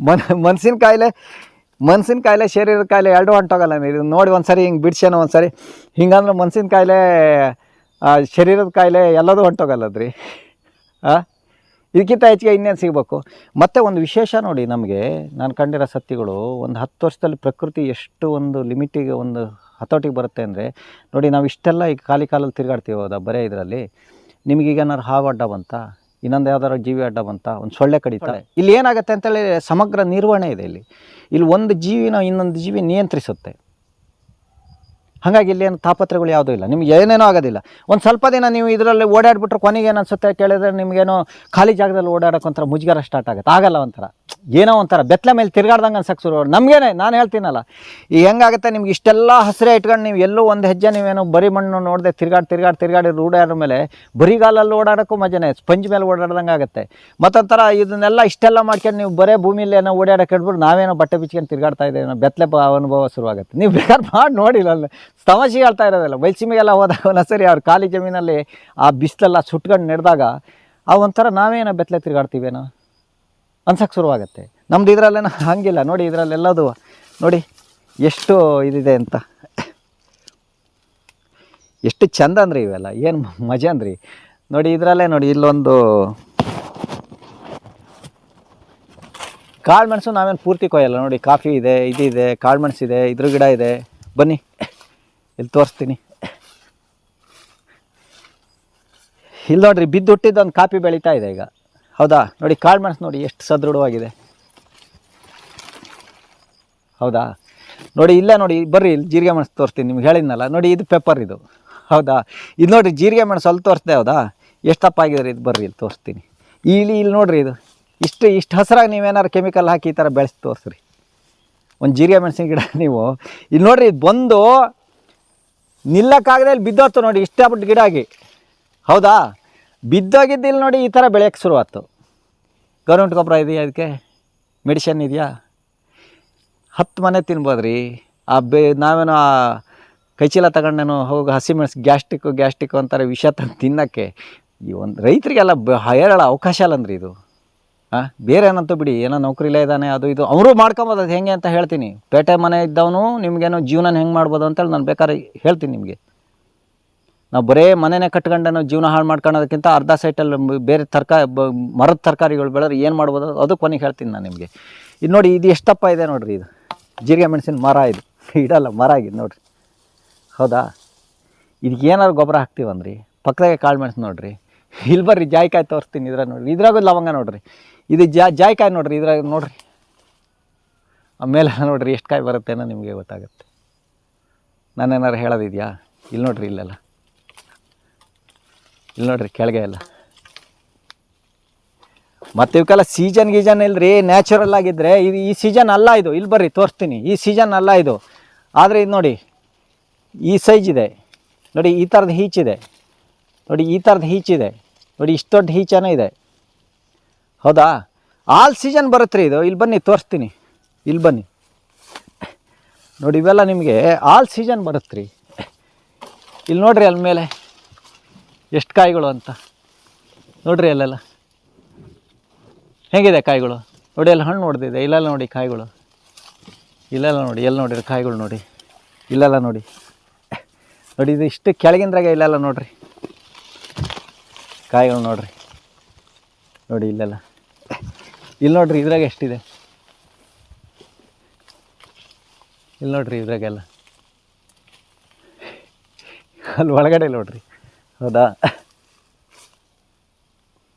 ಮನ್, ಮನ್ಸಿನ ಕಾಯಿಲೆ ಮನ್ಸಿನ ಕಾಯಿಲೆ, ಶರೀರದ ಕಾಯಿಲೆ ಎರಡೂ ಹೊಂಟೋಗಲ್ಲ ಇದು ನೋಡಿ ಒಂದು ಸರಿ ಹಿಂಗೆ ಬಿಡ್ಸೇನೋ ಒಂದು ಸರಿ ಹಿಂಗಂದ್ರೆ ಮನ್ಸಿನ ಕಾಯಿಲೆ ಶರೀರದ ಕಾಯಿಲೆ ಎಲ್ಲದೂ ಹೊಂಟೋಗಲ್ಲದ್ರಿ? ಆ? ಇದಕ್ಕಿಂತ ಹೆಚ್ಚಿಗೆ ಇನ್ನೇನು ಸಿಗಬೇಕು? ಮತ್ತು ಒಂದು ವಿಶೇಷ ನೋಡಿ ನಮಗೆ ನಾನು ಕಂಡಿರೋ ಸತ್ಯಗಳು ಒಂದು ಹತ್ತು ವರ್ಷದಲ್ಲಿ ಪ್ರಕೃತಿ ಎಷ್ಟು ಒಂದು ಲಿಮಿಟಿಗೆ ಒಂದು ಹತೋಟಿಗೆ ಬರುತ್ತೆ ಅಂದರೆ ನೋಡಿ ನಾವು ಇಷ್ಟೆಲ್ಲ ಈಗ ಖಾಲಿ ಕಾಲಲ್ಲಿ ತಿರುಗಾಡ್ತೀವಿ ಹೌದಾ ಬರೇ ಇದರಲ್ಲಿ? ನಿಮಗೀಗ ಏನಾದ್ರು ಹಾವು ಅಡ್ಡ ಬಂತ? ಇನ್ನೊಂದು ಯಾವ್ದಾದ್ರು ಜೀವಿ ಅಡ್ಡ ಬಂತ? ಒಂದು ಸೊಳ್ಳೆ ಕಡಿತಾರೆ ಇಲ್ಲಿ ಏನಾಗುತ್ತೆ ಅಂತೇಳಿ ಸಮಗ್ರ ನಿರ್ವಹಣೆ ಇದೆ ಇಲ್ಲಿ. ಇಲ್ಲಿ ಒಂದು ಜೀವಿನ ಇನ್ನೊಂದು ಜೀವಿ ನಿಯಂತ್ರಿಸುತ್ತೆ. ಹಾಗಾಗಿ ಇಲ್ಲಿ ಏನು ತಾಪತ್ರಗಳು ಯಾವುದೂ ಇಲ್ಲ. ನಿಮ್ಗೆ ಏನೇನೋ ಆಗೋದಿಲ್ಲ. ಒಂದು ಸ್ವಲ್ಪ ದಿನ ನೀವು ಇದರಲ್ಲಿ ಓಡಾಡ್ಬಿಟ್ರೆ ಕೊನೆಗೆ ಏನು ಅನ್ಸುತ್ತೆ ಕೇಳಿದ್ರೆ ನಿಮಗೇನೋ ಖಾಲಿ ಜಾಗದಲ್ಲಿ ಓಡಾಡೋಕೆ ಒಂಥರ ಮುಜುಗರ ಸ್ಟಾರ್ಟ್ ಆಗುತ್ತೆ. ಆಗಲ್ಲ ಒಂಥರ. ಏನೋ ಒಂಥರ. ಬೆತ್ತಲೆ ಮೇಲೆ ತಿರ್ಗಾಡ್ದಂಗೆ ಅನ್ಸಕ್ಕೆ ಶುರು. ನಮಗೇನೆ, ನಾನು ಹೇಳ್ತೀನಲ್ಲ, ಈ ಹೆಂಗಾಗುತ್ತೆ ನಿಮ್ಗೆ ಇಷ್ಟೆಲ್ಲ ಹಸಿರೇ ಇಟ್ಕೊಂಡು ನೀವು ಎಲ್ಲೂ ಒಂದು ಹೆಜ್ಜೆ ನೀವೇನೋ ಬರಿ ಮಣ್ಣು ನೋಡದೆ ತಿರುಗಾಡಿ ತಿರುಗಾಡಿ, ತಿರ್ಗಾಡಿ ರೂಢಾಡ ಮೇಲೆ ಬರಿಗಾಲಲ್ಲಿ ಓಡಾಡೋಕ್ಕೂ ಮಜನೆ, ಸ್ಪಂಜ್ ಮೇಲೆ ಓಡಾಡ್ದಂಗೆ ಆಗುತ್ತೆ. ಮತ್ತೊಂಥರ ಇದನ್ನೆಲ್ಲ ಇಷ್ಟೆಲ್ಲ ಮಾಡ್ಕೊಂಡು ನೀವು ಬರೇ ಭೂಮಿಲಿ ಏನೋ ಓಡಾಡಕ್ಕೆ ಇಟ್ಬಿಟ್ಟು ನಾವೇನೋ ಬಟ್ಟೆ ಬಿಚ್ಕೊಂಡು ತಿರ್ಗಾಡ್ತಾ ಇದ್ದೇವೆ ಬೆತ್ತಲೆ ಅನುಭವ ಶುರುವಾಗುತ್ತೆ. ನೀವು ಬೇಕಾದ್ರೆ ಮಾಡಿ ನೋಡಿಲ್ಲ ತಮಾಷೆಗೆ ಹೇಳ್ತಾ ಇರೋದಲ್ಲ ಬೈಲ್ಸೀಮೆಗೆಲ್ಲ ಹೋದಾಗ ಸರಿ, ಅವ್ರ ಖಾಲಿ ಜಮೀನಲ್ಲಿ ಆ ಬಿಸಿಲೆಲ್ಲ ಸುಟ್ಕೊಂಡು ನಡೆದಾಗ ಆ ಒಂಥರ ನಾವೇನೋ ಬೆತ್ತಲೆ ತಿರುಗಾಡ್ತೀವೇನೋ? ಅನ್ಸಕ್ಕೆ ಶುರುವಾಗುತ್ತೆ. ನಮ್ದು ಇದರಲ್ಲೇನೋ ಹಂಗಿಲ್ಲ. ನೋಡಿ, ಇದರಲ್ಲೆಲ್ಲದು ನೋಡಿ ಎಷ್ಟು ಇದಿದೆ ಅಂತ. ಎಷ್ಟು ಚಂದ ಅಂದ್ರಿ ಇವೆಲ್ಲ, ಏನು ಮಜಾ ಅಂದ್ರಿ. ನೋಡಿ, ಇದರಲ್ಲೇ ನೋಡಿ, ಇಲ್ಲೊಂದು ಕಾಳು ಮೆಣಸು ನಾವೇನು ಪೂರ್ತಿ ಕೊಯ್ಯಲ್ಲ. ನೋಡಿ, ಕಾಫಿ ಇದೆ, ಇದಿದೆ, ಕಾಳು ಮೆಣಸಿದೆ ಇದೆ ಇದ್ರ ಗಿಡ ಇದೆ. ಬನ್ನಿ. ಇಲ್ಲಿ ತೋರಿಸ್ತೀನಿ. ಇಲ್ಲಿ ನೋಡ್ರಿ ಬಿದ್ದು ಹುಟ್ಟಿದ್ದು ಒಂದು ಕಾಪಿ ಬೆಳೀತಾ ಇದೆ ಈಗ. ಹೌದಾ? ನೋಡಿ, ಕಾಳು ಮೆಣಸು ನೋಡಿ, ಎಷ್ಟು ಸದೃಢವಾಗಿದೆ. ಹೌದಾ? ನೋಡಿ, ಇಲ್ಲ ನೋಡಿ, ಬರ್ರಿ, ಇಲ್ಲಿ ಜೀರಿಗೆ ಮೆಣಸು ತೋರಿಸ್ತೀನಿ, ನಿಮ್ಗೆ ಹೇಳಿದ್ನಲ್ಲ. ನೋಡಿ, ಇದು ಪೆಪ್ಪರ್ ಇದು. ಹೌದಾ? ಇದು ನೋಡಿರಿ, ಜೀರಿಗೆ ಮೆಣಸು ಅಲ್ಲಿ ತೋರಿಸ್ದೆ, ಹೌದಾ? ಎಷ್ಟು ತಪ್ಪಾಗಿದ್ರೆ ಇದು ಬರ್ರಿ, ಇಲ್ಲಿ ತೋರಿಸ್ತೀನಿ. ಇಲ್ಲಿ ಇಲ್ಲಿ ನೋಡ್ರಿ ಇದು. ಇಷ್ಟು ಇಷ್ಟು ಹಸ್ರಾಗಿ ನೀವೇನಾರು ಕೆಮಿಕಲ್ ಹಾಕಿ ಈ ಥರ ಬೆಳೆಸಿ ತೋರಿಸ್ರಿ. ಒಂದು ಜೀರಿಗೆ ಮೆಣಸಿನ ಗಿಡ ನೀವು. ಇಲ್ಲಿ ನೋಡಿರಿ, ಇದು ಬಂದು ನಿಲ್ಲಕ್ಕಾಗದೆ ಇಲ್ಲಿ ಬಿದ್ದೋತ್ತು ನೋಡಿ, ಇಷ್ಟಪಟ್ಟು ಗಿಡ ಆಗಿ ಹೌದಾ? ಬಿದ್ದೋಗಿದ್ದಿಲ್ಲ ನೋಡಿ ಈ ಥರ ಬೆಳೆಯೋಕ್ಕೆ ಶುರುವಾಯ್ತು. ಗೌರ್ಮೆಂಟ್ ಗೊಬ್ಬರ ಇದೆಯಾ ಅದಕ್ಕೆ ಮೆಡಿಷನ್ ಇದೆಯಾ? ಹತ್ತು ಮನೆ ತಿನ್ಬೋದ್ರಿ. ಆ ಬೆ, ನಾವೇನೋ ಆ ಕೈಚೀಲ ತಗೊಂಡೇನು ಹೋಗಿ ಹಸಿಮೆಣಸು ಗ್ಯಾಸ್ಟಿಕ್ಕು ಗ್ಯಾಸ್ಟಿಕ್ಕು ಅಂತಾರೆ ವಿಷ ತಂದು ತಿನ್ನೋಕ್ಕೆ. ಈ ಒಂದು ರೈತರಿಗೆಲ್ಲ ಬ, ಹೇರಳ ಅವಕಾಶ ಅಲ್ಲಂದ್ರಿ ಇದು. ಹಾಂ ಬೇರೆ ಏನಂತ ಬಿಡಿ, ಏನೋ ನೌಕರಿ ಇಲ್ಲ ಇದ್ದಾನೆ, ಅದು ಇದು. ಅವರು ಮಾಡ್ಕೊಬೋದು, ಅದು ಹೆಂಗೆ ಅಂತ ಹೇಳ್ತೀನಿ. ಪೇಟೆ ಮನೆ ಇದ್ದವನು ನಿಮಗೇನೋ ಜೀವನ ಹೆಂಗೆ ಮಾಡ್ಬೋದು ಅಂತೇಳಿ ನಾನು ಬೇಕಾದ್ರೆ ಹೇಳ್ತೀನಿ ನಿಮಗೆ. ನಾವು ಬರೇ ಮನೆನೇ ಕಟ್ಕೊಂಡು ನಾವು ಜೀವನ ಹಾಳು ಮಾಡ್ಕೊಳ್ಳೋದಕ್ಕಿಂತ ಅರ್ಧ ಸೈಟಲ್ಲಿ ಬೇರೆ ತರಕಾರಿ ಮರದ ತರಕಾರಿಗಳು ಬೆಳೆದ್ರೆ ಏನು ಮಾಡ್ಬೋದು ಅದು ಕೊನೆಗೆ ಹೇಳ್ತೀನಿ ನಾನು ನಿಮಗೆ. ಇದು ನೋಡಿ, ಇದು ಎಷ್ಟಪ್ಪ ಇದೆ ನೋಡಿರಿ ಇದು. ಜೀರಿಗೆ ಮೆಣಸಿನ ಮರ ಇದು. ಇಡಲ್ಲ, ಮರ ಆಗಿದೆ ನೋಡಿರಿ. ಹೌದಾ? ಇದಕ್ಕೆ ಏನಾದ್ರು ಗೊಬ್ಬರ ಹಾಕ್ತೀವಂದ್ರಿ? ಪಕ್ಕದಾಗೆ ಕಾಳು ಮೆಣಸು ನೋಡಿರಿ. ಇಲ್ಲಿ ಬರ್ರಿ, ಜಾಯ್ಕಾಯಿ ತೋರಿಸ್ತೀನಿ ಇದ್ರಾಗ ನೋಡಿರಿ. ಇದ್ರಾಗೂ ಲವಂಗ ನೋಡ್ರಿ. ಇದು ಜಾ ಜಾಯ್ಕಾಯಿ ನೋಡ್ರಿ, ಇದ್ರಾಗ ನೋಡ್ರಿ. ಆಮೇಲೆ ನೋಡ್ರಿ, ಎಷ್ಟು ಕಾಯಿ ಬರುತ್ತೇನೋ ನಿಮಗೆ ಗೊತ್ತಾಗುತ್ತೆ. ನಾನೇನಾರು ಹೇಳೋದಿದೆಯಾ? ಇಲ್ಲಿ ನೋಡ್ರಿ, ಇಲ್ಲೆಲ್ಲ. ಇಲ್ಲಿ ನೋಡ್ರಿ, ಕೆಳಗೆ ಎಲ್ಲ. ಮತ್ತೆ ಇವಕ್ಕೆಲ್ಲ ಸೀಸನ್ ಗೀಸನ್ ಇಲ್ರಿ ನ್ಯಾಚುರಲ್ ಆಗಿದ್ರೆ ಇದು ಈ ಸೀಸನ್ ಅಲ್ಲ ಇದು. ಇಲ್ಲಿ ಬರ್ರಿ, ತೋರಿಸ್ತೀನಿ. ಈ ಸೀಸನ್ ಅಲ್ಲ ಇದು. ಆದರೆ ಇದು ನೋಡಿ, ಈ ಸೈಜ್ ಇದೆ. ನೋಡಿ, ಈ ಥರದ ಹೀಚಿದೆ ನೋಡಿ, ಈ ಥರದ ಹೀಚಿದೆ ನೋಡಿ, ಇಷ್ಟು ದೊಡ್ಡ ಹೀಚನೇ ಇದೆ. ಹೌದಾ? ಆಲ್ ಸೀಸನ್ ಬರುತ್ತೆ ರೀ ಇದು. ಇಲ್ಲಿ ಬನ್ನಿ, ತೋರಿಸ್ತೀನಿ. ಇಲ್ಲಿ ಬನ್ನಿ. ನೋಡಿ, ಇವೆಲ್ಲ ನಿಮಗೆ ಆಲ್ ಸೀಸನ್ ಬರುತ್ತೆ ರೀ ಇಲ್ಲಿ ನೋಡಿರಿ ಅಲ್ಲಿ ಮೇಲೆ. ಎಷ್ಟು ಕಾಯಿಗಳು ಅಂತ. ನೋಡಿರಿ ಅಲ್ಲೆಲ್ಲ. ಹೇಗಿದೆ ಕಾಯಿಗಳು? ನೋಡಿ, ಅಲ್ಲಿ ಹಣ್ಣು ನೋಡ್ದಿದೆ ಇಲ್ಲೆಲ್ಲ ನೋಡಿ ಕಾಯಿಗಳು. ಇಲ್ಲೆಲ್ಲ ನೋಡಿ ಎಲ್ಲಿ ನೋಡಿರಿ ಕಾಯಿಗಳು ನೋಡಿ. ಇಲ್ಲೆಲ್ಲ ನೋಡಿ. ನೋಡಿ, ಇದು ಇಷ್ಟು ಕೆಳಗಿಂದ್ರಾಗ ಇಲ್ಲೆಲ್ಲ ನೋಡಿರಿ. ಕಾಯಿಗಳು ನೋಡಿರಿ. ನೋಡಿ, ಇಲ್ಲೆಲ್ಲ. ಇಲ್ಲಿ ನೋಡ್ರಿ ಇದ್ರಾಗ ಎಷ್ಟಿದೆ? ಇಲ್ಲಿ ನೋಡ್ರಿ ಇದ್ರಾಗೆಲ್ಲ. ಅಲ್ಲಿ ಒಳಗಡೆ ನೋಡ್ರಿ. ಹೌದಾ?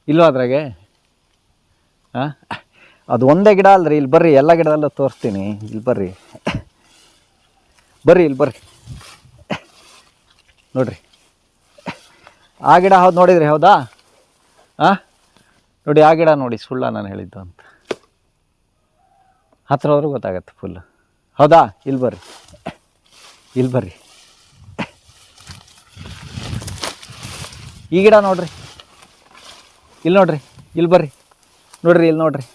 ಇಲ್ಲೋ ಅದ್ರಾಗೆ? ಹಾಂ ಅದು ಒಂದೇ ಗಿಡ ಅಲ್ರಿ. ಇಲ್ಲಿ ಬರ್ರಿ, ಎಲ್ಲ ಗಿಡದಲ್ಲೂ ತೋರಿಸ್ತೀನಿ. ಇಲ್ಲಿ ಬರ್ರಿ. ಬರ್ರಿ, ಇಲ್ಲಿ ಬರ್ರಿ. ನೋಡ್ರಿ. ಆ ಗಿಡ ಹೌದು ನೋಡಿದ್ರಿ, ಹೌದಾ? ಹಾಂ ನೋಡಿ, ಆ ಗಿಡ ನೋಡಿ, ಸುಳ್ಳ ನಾನು ಹೇಳಿದ್ದು ಅಂತ. ಹತ್ರವರೆಗೂ ಗೊತ್ತಾಗತ್ತೆ ಫುಲ್. ಹೌದಾ? ಇಲ್ಲಿ ಬರ್ರಿ. ಇಲ್ಲಿ ಬರ್ರಿ. ಈ ಗಿಡ ನೋಡ್ರಿ. ಇಲ್ಲಿ ನೋಡ್ರಿ, ಇಲ್ಲಿ ಬರ್ರಿ. ನೋಡ್ರಿ, ಇಲ್ಲಿ ನೋಡ್ರಿ.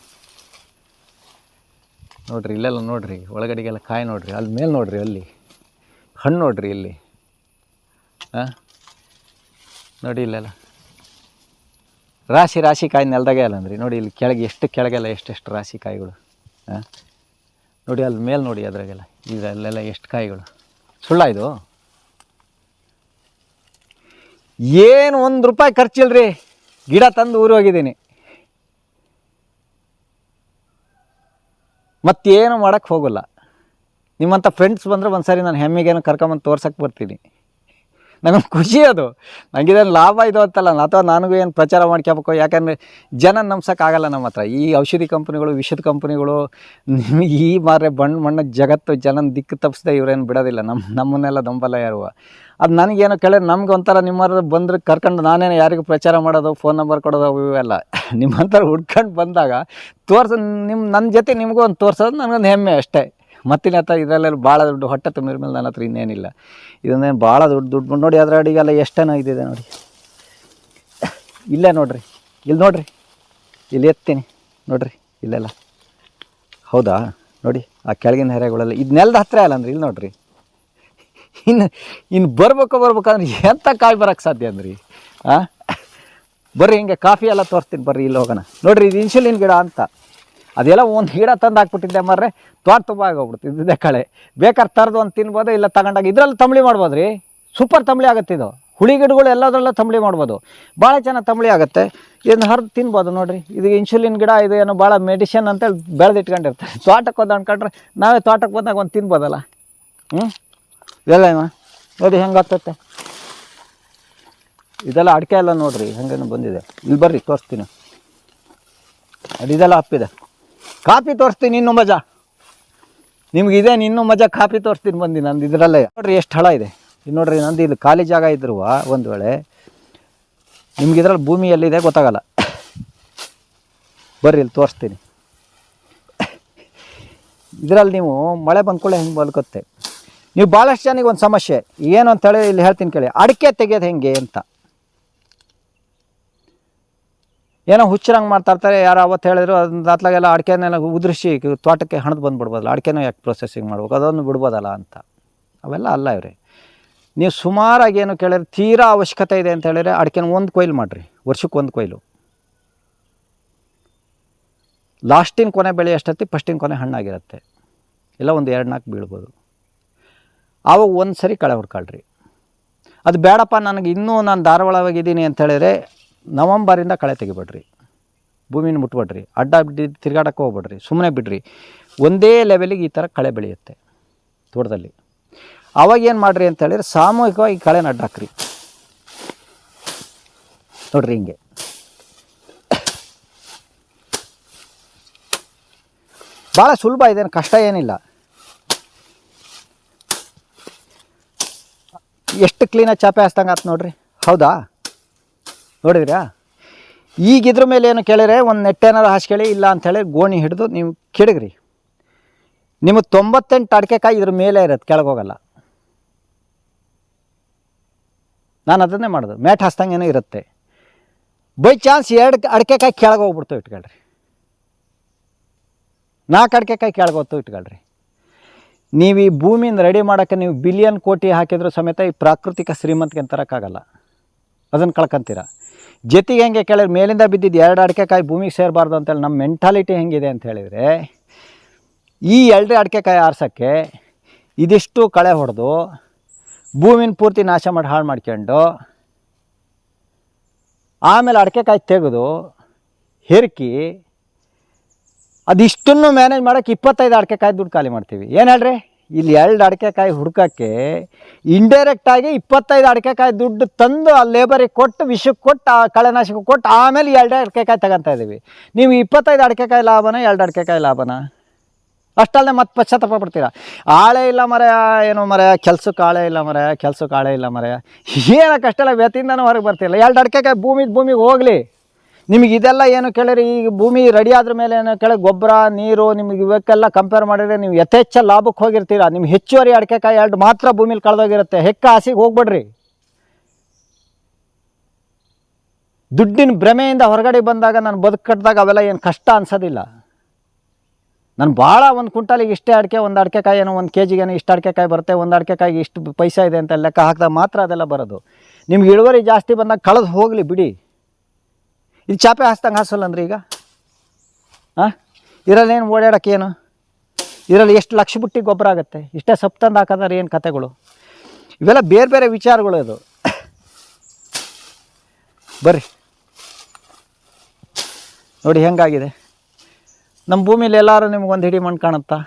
ನೋಡ್ರಿ, ಇಲ್ಲೆಲ್ಲ ನೋಡ್ರಿ, ಒಳಗಡೆಗೆಲ್ಲ ಕಾಯಿ ನೋಡ್ರಿ, ಅಲ್ಲಿ ಮೇಲೆ ನೋಡ್ರಿ, ಅಲ್ಲಿ. ಹಣ್ಣು ನೋಡ್ರಿ, ಇಲ್ಲಿ. ಹಾಂ ನೋಡಿ, ಇಲ್ಲೆಲ್ಲ. ರಾಶಿ ರಾಶಿ ಕಾಯಿ ನೆಲದಾಗೆ ಅಲ್ಲ ಅಂದ್ರಿ ನೋಡಿ ಇಲ್ಲಿ ಕೆಳಗೆ ಎಷ್ಟು ಕೆಳಗೆಲ್ಲ ಎಷ್ಟೆಷ್ಟು ರಾಶಿ ಕಾಯಿಗಳು ಹಾಂ ನೋಡಿ ಅಲ್ಲಿ ಮೇಲೆ ನೋಡಿ ಅದ್ರಾಗೆಲ್ಲ ಇದರಲ್ಲೆಲ್ಲ ಎಷ್ಟು ಕಾಯಿಗಳು. ಸುಳ್ಳ ಇದು? ಏನು ಒಂದು ರೂಪಾಯಿ ಖರ್ಚಿಲ್ರಿ? ಗಿಡ ತಂದು ಊರು ಹೋಗಿದ್ದೀನಿ. ಮತ್ತೇನು ಮಾಡೋಕ್ಕೆ ಹೋಗಲ್ಲ. ನಿಮ್ಮಂಥ ಫ್ರೆಂಡ್ಸ್ ಬಂದರೆ ಒಂದು ಸಾರಿ ನಾನು ಹೆಮ್ಮೆಗೇನು ಕರ್ಕೊಂಬಂದು ತೋರ್ಸಕ್ಕೆ ಬರ್ತೀನಿ. ನನಗೆ ಖುಷಿ ಅದು. ನನಗಿದೇನು ಲಾಭ ಇದು ಅಂತಲ್ಲ, ಅಥವಾ ನನಗೂ ಏನು ಪ್ರಚಾರ ಮಾಡ್ಕೋಬೇಕು ಯಾಕಂದರೆ ಜನ ನಂಬ್ಸೋಕ್ಕಾಗಲ್ಲ ನಮ್ಮ ಹತ್ರ. ಈ ಔಷಧಿ ಕಂಪ್ನಿಗಳು, ವಿಷದ ಕಂಪ್ನಿಗಳು ನಿಮಗೆ ಈ ಮಾರೆ ಬಣ್ಣ ಮಣ್ಣ ಜಗತ್ತು ಜನನ ದಿಕ್ಕು ತಪ್ಪಿಸ್ದೆ ಇವರೇನು ಬಿಡೋದಿಲ್ಲ. ನಮ್ಮ ನಮ್ಮನ್ನೆಲ್ಲ ನಂಬಲ್ಲ ಯಾರು? ಅದು ನನಗೇನು ಕೇಳಿದ್ರೆ ನಮ್ಗೆ ಒಂಥರ ನಿಮ್ಮವ್ರು ಬಂದ್ರೆ ಕರ್ಕೊಂಡು ನಾನೇನು ಯಾರಿಗೂ ಪ್ರಚಾರ ಮಾಡೋದು, ಫೋನ್ ನಂಬರ್ ಕೊಡೋದು ಇವೆಲ್ಲ ಹತ್ರ ಹುಡ್ಕೊಂಡು ಬಂದಾಗ ತೋರ್ಸ ನಿಮ್ಮ ನನ್ನ ಜೊತೆ ನಿಮಗೂ ಒಂದು ತೋರ್ಸೋದು ನನಗೊಂದು ಹೆಮ್ಮೆ ಅಷ್ಟೇ. ಮತ್ತಿನ ಹತ್ರ ಇದರಲ್ಲೆಲ್ಲ ಭಾಳ ದುಡ್ಡು, ಹೊಟ್ಟೆ ತುಂಬಿದ ಮೇಲೆ ನನ್ನ ಹತ್ರ ಇನ್ನೇನಿಲ್ಲ. ಇದನ್ನೇನು ಭಾಳ ದುಡ್ಡು ದುಡ್ಡು ನೋಡಿ ಅದರ ಅಡಿಗೆಲ್ಲ ಎಷ್ಟೇನೋ ಇದಿದೆ ನೋಡಿ. ಇಲ್ಲೇ ನೋಡ್ರಿ ಇಲ್ಲಿ ನೋಡ್ರಿ ಇಲ್ಲಿ ಎತ್ತೀನಿ, ನೋಡ್ರಿ, ಇಲ್ಲೆಲ್ಲ. ಹೌದಾ? ನೋಡಿ, ಆ ಕೆಳಗಿನ ಹೆರೆಗಳೆಲ್ಲ, ಇದು ನೆಲದ ಹತ್ರ ಅಲ್ಲ ಅಂದ್ರೆ ಇಲ್ಲಿ ನೋಡ್ರಿ. ಇನ್ನು ಇನ್ನು ಬರ್ಬೇಕು, ಬರ್ಬೇಕಂದ್ರೆ ಎಂಥ ಕಾಯಿ ಬರೋಕ್ಕೆ ಸಾಧ್ಯ ಅಂದ್ರಿ? ಹಾಂ ಬರ್ರಿ, ಹಿಂಗೆ ಕಾಫಿ ಎಲ್ಲ ತೋರಿಸ್ತೀನಿ ಬರ್ರಿ ಇಲ್ಲಿ ಹೋಗೋಣ. ನೋಡ್ರಿ, ಇದು ಇನ್ಸುಲಿನ್ ಗಿಡ ಅಂತ. ಅದೆಲ್ಲ ಒಂದು ಗಿಡ ತಂದು ಹಾಕ್ಬಿಟ್ಟಿದ್ದೆ ಮಾರ್ರೆ. ತೋಟ ತುಂಬ ಆಗೋಗ್ಬಿಡ್ತಿದ್ದೆ ಕಳೆ. ಬೇಕಾದ್ರೆ ತರದು ಒಂದು ತಿನ್ಬೋದು, ಇಲ್ಲ ತಗೊಂಡಾಗ ಇದ್ರಲ್ಲಿ ತಂಬಳಿ ಮಾಡ್ಬೋದು ರೀ ಸೂಪರ್ ತಂಬಳಿ ಆಗುತ್ತೆ ಇದು. ಹುಳಿ ಗಿಡಗಳು ಎಲ್ಲದರಲ್ಲೂ ತಂಬಳಿ ಮಾಡ್ಬೋದು. ಭಾಳ ಚೆನ್ನಾಗಿ ತಂಬಳಿ ಆಗುತ್ತೆ. ಇದನ್ನು ಹರಿದು ತಿನ್ಬೋದು ನೋಡಿರಿ. ಇದು ಇನ್ಸುಲಿನ್ ಗಿಡ ಇದು ಏನೋ ಭಾಳ ಮೆಡಿಷನ್ ಅಂತೇಳಿ ಬೆಳೆದಿಟ್ಕೊಂಡಿರ್ತಾರೆ. ತೋಟಕ್ಕೆ ಹೋದ ಅಂದ್ಕೊಂಡ್ರೆ ನಾವೇ ತೋಟಕ್ಕೆ ಬಂದಾಗ ಒಂದು ತಿನ್ಬೋದಲ್ಲ? ಹ್ಞೂ ಇದೆಲ್ಲ ನೋಡಿ ಹೆಂಗೆ ಆಗ್ತೈತೆ. ಇದೆಲ್ಲ ಅಡಿಕೆ ಎಲ್ಲ ನೋಡಿರಿ ಹೆಂಗೇನು ಬಂದಿದೆ. ಇಲ್ಲಿ ಬರ್ರಿ ತೋರಿಸ್ತೀನಿ. ಅದು ಇದೆಲ್ಲ ಅಪ್ಪಿದೆ ಕಾಪಿ ತೋರಿಸ್ತೀನಿ ಇನ್ನೂ ಮಜಾ. ನಿಮ್ಗೆ ಇದೇ ಇನ್ನೂ ಮಜಾ ಕಾಪಿ ತೋರಿಸ್ತೀನಿ ಬಂದು ನಂದು ಇದರಲ್ಲೇ. ನೋಡ್ರಿ ಎಷ್ಟು ಹಳ ಇದೆ. ಇದು ನೋಡ್ರಿ ನಂದು ಇಲ್ಲಿ ಖಾಲಿ ಜಾಗ ಇದ್ರು ಒಂದು ವೇಳೆ. ನಿಮ್ಗೆ ಇದ್ರಲ್ಲಿ ಭೂಮಿ ಎಲ್ಲಿದೆ ಗೊತ್ತಾಗಲ್ಲ. ಬರ್ರಿ ಇಲ್ಲಿ ತೋರಿಸ್ತೀನಿ. ಇದರಲ್ಲಿ ನೀವು ಮಳೆ ಬಂದ್ಕೊಳ್ಳೆ ಹೆಂಗೆ ಬಲ್ಕುತ್ತೆ. ನೀವು ಭಾಳಷ್ಟು ಜನಕ್ಕೆ ಒಂದು ಸಮಸ್ಯೆ. ಏನು ಅಂತೇಳಿ ಇಲ್ಲಿ ಹೇಳ್ತೀನಿ ಕೇಳಿ. ಅಡಿಕೆ ತೆಗೆಯೋದು ಹೆಂಗೆ ಅಂತ. ಏನೋ ಹುಚ್ಚರಂಗೆ ಮಾಡ್ತಾ ಇರ್ತಾರೆ, ಯಾರು ಅವತ್ತು ಹೇಳಿದ್ರು, ಅದನ್ನ ಅತ್ಲಾಗೆಲ್ಲ ಅಡಿಕೆನೆಲ್ಲ ಉದುರಿಸಿ ತೋಟಕ್ಕೆ ಹಣದ ಬಂದುಬಿಡ್ಬೋದಲ್ಲ, ಅಡಿಕೆನೂ ಯಾಕೆ ಪ್ರೊಸೆಸಿಂಗ್ ಮಾಡ್ಬೇಕು? ಅದನ್ನು ಬಿಡ್ಬೋದಲ್ಲ ಅಂತ. ಅವೆಲ್ಲ ಅಲ್ಲ ಇವ್ರಿ. ನೀವು ಸುಮಾರಾಗಿ ಏನು ಕೇಳಿದ್ರೆ ತೀರಾ ಅವಶ್ಯಕತೆ ಇದೆ ಅಂತ ಹೇಳಿದರೆ ಅಡಿಕೆನ ಒಂದು ಕೊಯ್ಲು ಮಾಡಿರಿ, ವರ್ಷಕ್ಕೆ ಒಂದು ಕೊಯ್ಲು. ಲಾಸ್ಟಿನ ಕೊನೆ ಬೆಳೆ ಎಷ್ಟತ್ತಿ, ಫಸ್ಟಿನ ಕೊನೆ ಹಣ್ಣಾಗಿರುತ್ತೆ. ಇಲ್ಲ ಒಂದು ಎರಡು ನಾಲ್ಕು ಬೀಳ್ಬೋದು. ಆವಾಗ ಒಂದು ಸರಿ ಕಳೆ ಹುಡ್ಕೊಳ್ರಿ ಅದು ಬೇಡಪ್ಪ, ನನಗೆ ಇನ್ನೂ ನಾನು ಧಾರವಾಳವಾಗಿದ್ದೀನಿ ಅಂತ ಹೇಳಿದ್ರೆ ನವಂಬರಿಂದ ಕಳೆ ತೆಗಿಬೇಡ್ರಿ. ಭೂಮಿನ ಮುಟ್ಬೇಡ್ರಿ. ಅಡ್ಡ ಬಿಡಿ ತಿರ್ಗಾಡಕ್ಕೆ ಹೋಗ್ಬೇಡ್ರಿ. ಸುಮ್ಮನೆ ಬಿಡ್ರಿ. ಒಂದೇ ಲೆವೆಲಿಗೆ ಈ ಥರ ಕಳೆ ಬೆಳೆಯುತ್ತೆ ತೋಟದಲ್ಲಿ. ಅವಾಗ ಏನು ಮಾಡಿರಿ ಅಂತ ಹೇಳಿದ್ರೆ ಸಾಮೂಹಿಕವಾಗಿ ಕಳೆ ಅಡ್ಡಾಕ್ರಿ ನೋಡ್ರಿ ಹಿಂಗೆ. ಭಾಳ ಸುಲಭ ಇದೇನು ಕಷ್ಟ ಏನಿಲ್ಲ. ಎಷ್ಟು ಕ್ಲೀನಾಗಿ ಚಾಪೆ ಹಚ್ದಂಗೆ ಆತು ನೋಡ್ರಿ. ಹೌದಾ? ನೋಡಿದ್ರಾ? ಈಗ ಇದ್ರ ಮೇಲೆ ಏನು ಕೇಳಿದ್ರೆ ಒಂದು ನೆಟ್ಟೇನಾರು ಹಾಸ್ಕೊಳ್ಳಿ, ಇಲ್ಲ ಅಂಥೇಳಿ ಗೋಣಿ ಹಿಡಿದು ನೀವು ಕೆಡಗ್ರಿ. ನಿಮಗೆ ತೊಂಬತ್ತೆಂಟು ಅಡಿಕೆಕಾಯಿ ಇದ್ರ ಮೇಲೆ ಇರತ್ತೆ ಕೆಳಗೋಗಲ್ಲ ನಾನು ಅದನ್ನೇ ಮಾಡೋದು, ಮ್ಯಾಟ್ ಹಾಸ್ದಂಗೆ ಇರುತ್ತೆ. ಬೈ ಚಾನ್ಸ್ ಎರಡು ಅಡಿಕೆಕಾಯಿ ಕೆಳಗೆ ಹೋಗ್ಬಿಡ್ತು ಇಟ್ಕೊಳ್ರಿ. ನಾಲ್ಕು ಅಡಿಕೆಕಾಯಿ ಕೆಳಗೆ ಹೋಗ್ತು ಇಟ್ಕೊಳ್ರಿ. ನೀವು ಈ ಭೂಮಿಯಿಂದ ರೆಡಿ ಮಾಡೋಕ್ಕೆ ನೀವು ಬಿಲಿಯನ್ ಕೋಟಿ ಹಾಕಿದ್ರೂ ಸಮೇತ ಈ ಪ್ರಾಕೃತಿಕ ಶ್ರೀಮಂತಿಗೆ ತರೋಕ್ಕಾಗಲ್ಲ ಅದನ್ನು ಕಳ್ಕೊಂತೀರ? ಜೊತೆಗೆ ಹೆಂಗೆ ಕೇಳಿದ್ರೆ ಮೇಲಿಂದ ಬಿದ್ದಿದ್ದು ಎರಡು ಅಡಿಕೆಕಾಯಿ ಭೂಮಿಗೆ ಸೇರಬಾರ್ದು ಅಂತೇಳಿ ನಮ್ಮ ಮೆಂಟಾಲಿಟಿ ಹೆಂಗಿದೆ ಅಂತ ಹೇಳಿದರೆ, ಈ ಎರಡು ಅಡಿಕೆಕಾಯಿ ಆರ್ಸೋಕ್ಕೆ ಇದಿಷ್ಟು ಕಳೆ ಹೊಡೆದು ಭೂಮಿನ ಪೂರ್ತಿ ನಾಶ ಮಾಡಿ ಹಾಳು ಮಾಡ್ಕೊಂಡು ಆಮೇಲೆ ಅಡಿಕೆಕಾಯಿ ತೆಗೆದು ಹೆರ್ಕಿ ಅದಿಷ್ಟನ್ನು ಮ್ಯಾನೇಜ್ ಮಾಡೋಕ್ಕೆ ಇಪ್ಪತ್ತೈದು ಅಡಿಕೆಕಾಯಿ ದುಡ್ಡು ಖಾಲಿ ಮಾಡ್ತೀವಿ. ಏನು ಹೇಳ್ರಿ? ಇಲ್ಲಿ ಎರಡು ಅಡಿಕೆಕಾಯಿ ಹುಡ್ಕೋಕ್ಕೆ ಇಂಡೈರೆಕ್ಟಾಗಿ ಇಪ್ಪತ್ತೈದು ಅಡಿಕೆಕಾಯಿ ದುಡ್ಡು ತಂದು ಆ ಲೇಬರಿಗೆ ಕೊಟ್ಟು ವಿಷಕ್ಕೆ ಕೊಟ್ಟು, ಆ ಕಳೆನಾಶಕ ಕೊಟ್ಟು ಆಮೇಲೆ ಎರಡು ಅಡಿಕೆಕಾಯಿ ತಗೊತಾ ಇದ್ದೀವಿ ನೀವು ಇಪ್ಪತ್ತೈದು ಅಡಿಕೆಕಾಯಿ ಲಾಭನ ಎರಡು ಅಡಿಕೆಕಾಯಿ ಲಾಭನ? ಅಷ್ಟಲ್ಲದೆ ಮತ್ತೆ ಪಶ್ಚಾತ್ತಾಪ ಬಿಡ್ತೀರಾ ಆಳೆ ಇಲ್ಲ ಮರ, ಏನು ಮರ, ಕೆಲ್ಸಕ್ಕೆ ಆಳೆ ಇಲ್ಲ ಮರ, ಕೆಲ್ಸಕ್ಕೆ ಆಳೆ ಇಲ್ಲ ಮರ. ಏನಕ್ಕೆ ಅಷ್ಟೆಲ್ಲ ವ್ಯತಿಯಿಂದನೂ ಹೊರಗೆ ಬರ್ತಿಲ್ಲ. ಎರಡು ಅಡಿಕೆಕಾಯಿ ಭೂಮಿ ಭೂಮಿಗೆ ಹೋಗಲಿ. ನಿಮಗೆ ಇದೆಲ್ಲ ಏನು ಕೇಳಿರಿ, ಈಗ ಭೂಮಿ ರೆಡಿ ಆದ್ರ ಮೇಲೆ ಏನು ಕೇಳಿ, ಗೊಬ್ಬರ, ನೀರು ನಿಮಗೆ ಇವಕ್ಕೆಲ್ಲ ಕಂಪೇರ್ ಮಾಡಿದ್ರೆ ನೀವು ಯಥೇಚ್ಛ ಲಾಭಕ್ಕೆ ಹೋಗಿರ್ತೀರ. ನಿಮ್ಮ ಹೆಚ್ಚುವರಿ ಅಡಿಕೆಕಾಯಿ ಎರಡು ಮಾತ್ರ ಭೂಮಿಲಿ ಕಳೆದೋಗಿರುತ್ತೆ. ಹೆಕ್ಕ ಹಾಸಿಗೆ ಹೋಗ್ಬೇಡ್ರಿ. ದುಡ್ಡಿನ ಭ್ರಮೆಯಿಂದ ಹೊರಗಡೆ ಬಂದಾಗ ನಾನು ಬದುಕು ಕಟ್ಟಿದಾಗ ಅವೆಲ್ಲ ಏನು ಕಷ್ಟ ಅನ್ಸೋದಿಲ್ಲ. ನಾನು ಭಾಳ ಒಂದು ಕುಂಟಾಲಿಗೆ ಇಷ್ಟೇ ಅಡಿಕೆ, ಒಂದು ಅಡಿಕೆಕಾಯಿ ಏನೋ ಒಂದು ಕೆ ಏನೋ ಇಷ್ಟು ಅಡಿಕೆಕಾಯಿ ಬರುತ್ತೆ, ಒಂದು ಅಡಿಕೆಕಾಯಿಗೆ ಇಷ್ಟು ಪೈಸಾ ಇದೆ ಅಂತ ಲೆಕ್ಕ ಹಾಕಿದಾಗ ಮಾತ್ರ ಅದೆಲ್ಲ ಬರೋದು. ನಿಮ್ಗೆ ಇಳುವರಿ ಜಾಸ್ತಿ ಬಂದಾಗ ಕಳೆದು ಹೋಗಲಿ ಬಿಡಿ. ಇದು ಚಾಪೆ ಹಾಸ್ದಂಗೆ ಹಾಸಲ್ಲಂದ್ರಿ ಈಗ? ಹಾಂ ಏನು ಓಡಾಡೋಕೆ ಏನು ಇದರಲ್ಲಿ ಎಷ್ಟು ಲಕ್ಷ ಬುಟ್ಟಿ ಗೊಬ್ಬರ ಆಗುತ್ತೆ? ಇಷ್ಟೇ ಸೊಪ್ಪು ತಂದು ಹಾಕೋದ್ರೆ ಏನು ಕತೆಗಳು? ಇವೆಲ್ಲ ಬೇರೆ ಬೇರೆ ವಿಚಾರಗಳು ಇದು ಬರ್ರಿ. ನೋಡಿ ಹೆಂಗಾಗಿದೆ. ನಮ್ಮ ಭೂಮಿಲಿ ಎಲ್ಲರೂ ನಿಮ್ಗೊಂದು ಹಿಡಿ ಮಣ್ಣು ಕಾಣುತ್ತಾ?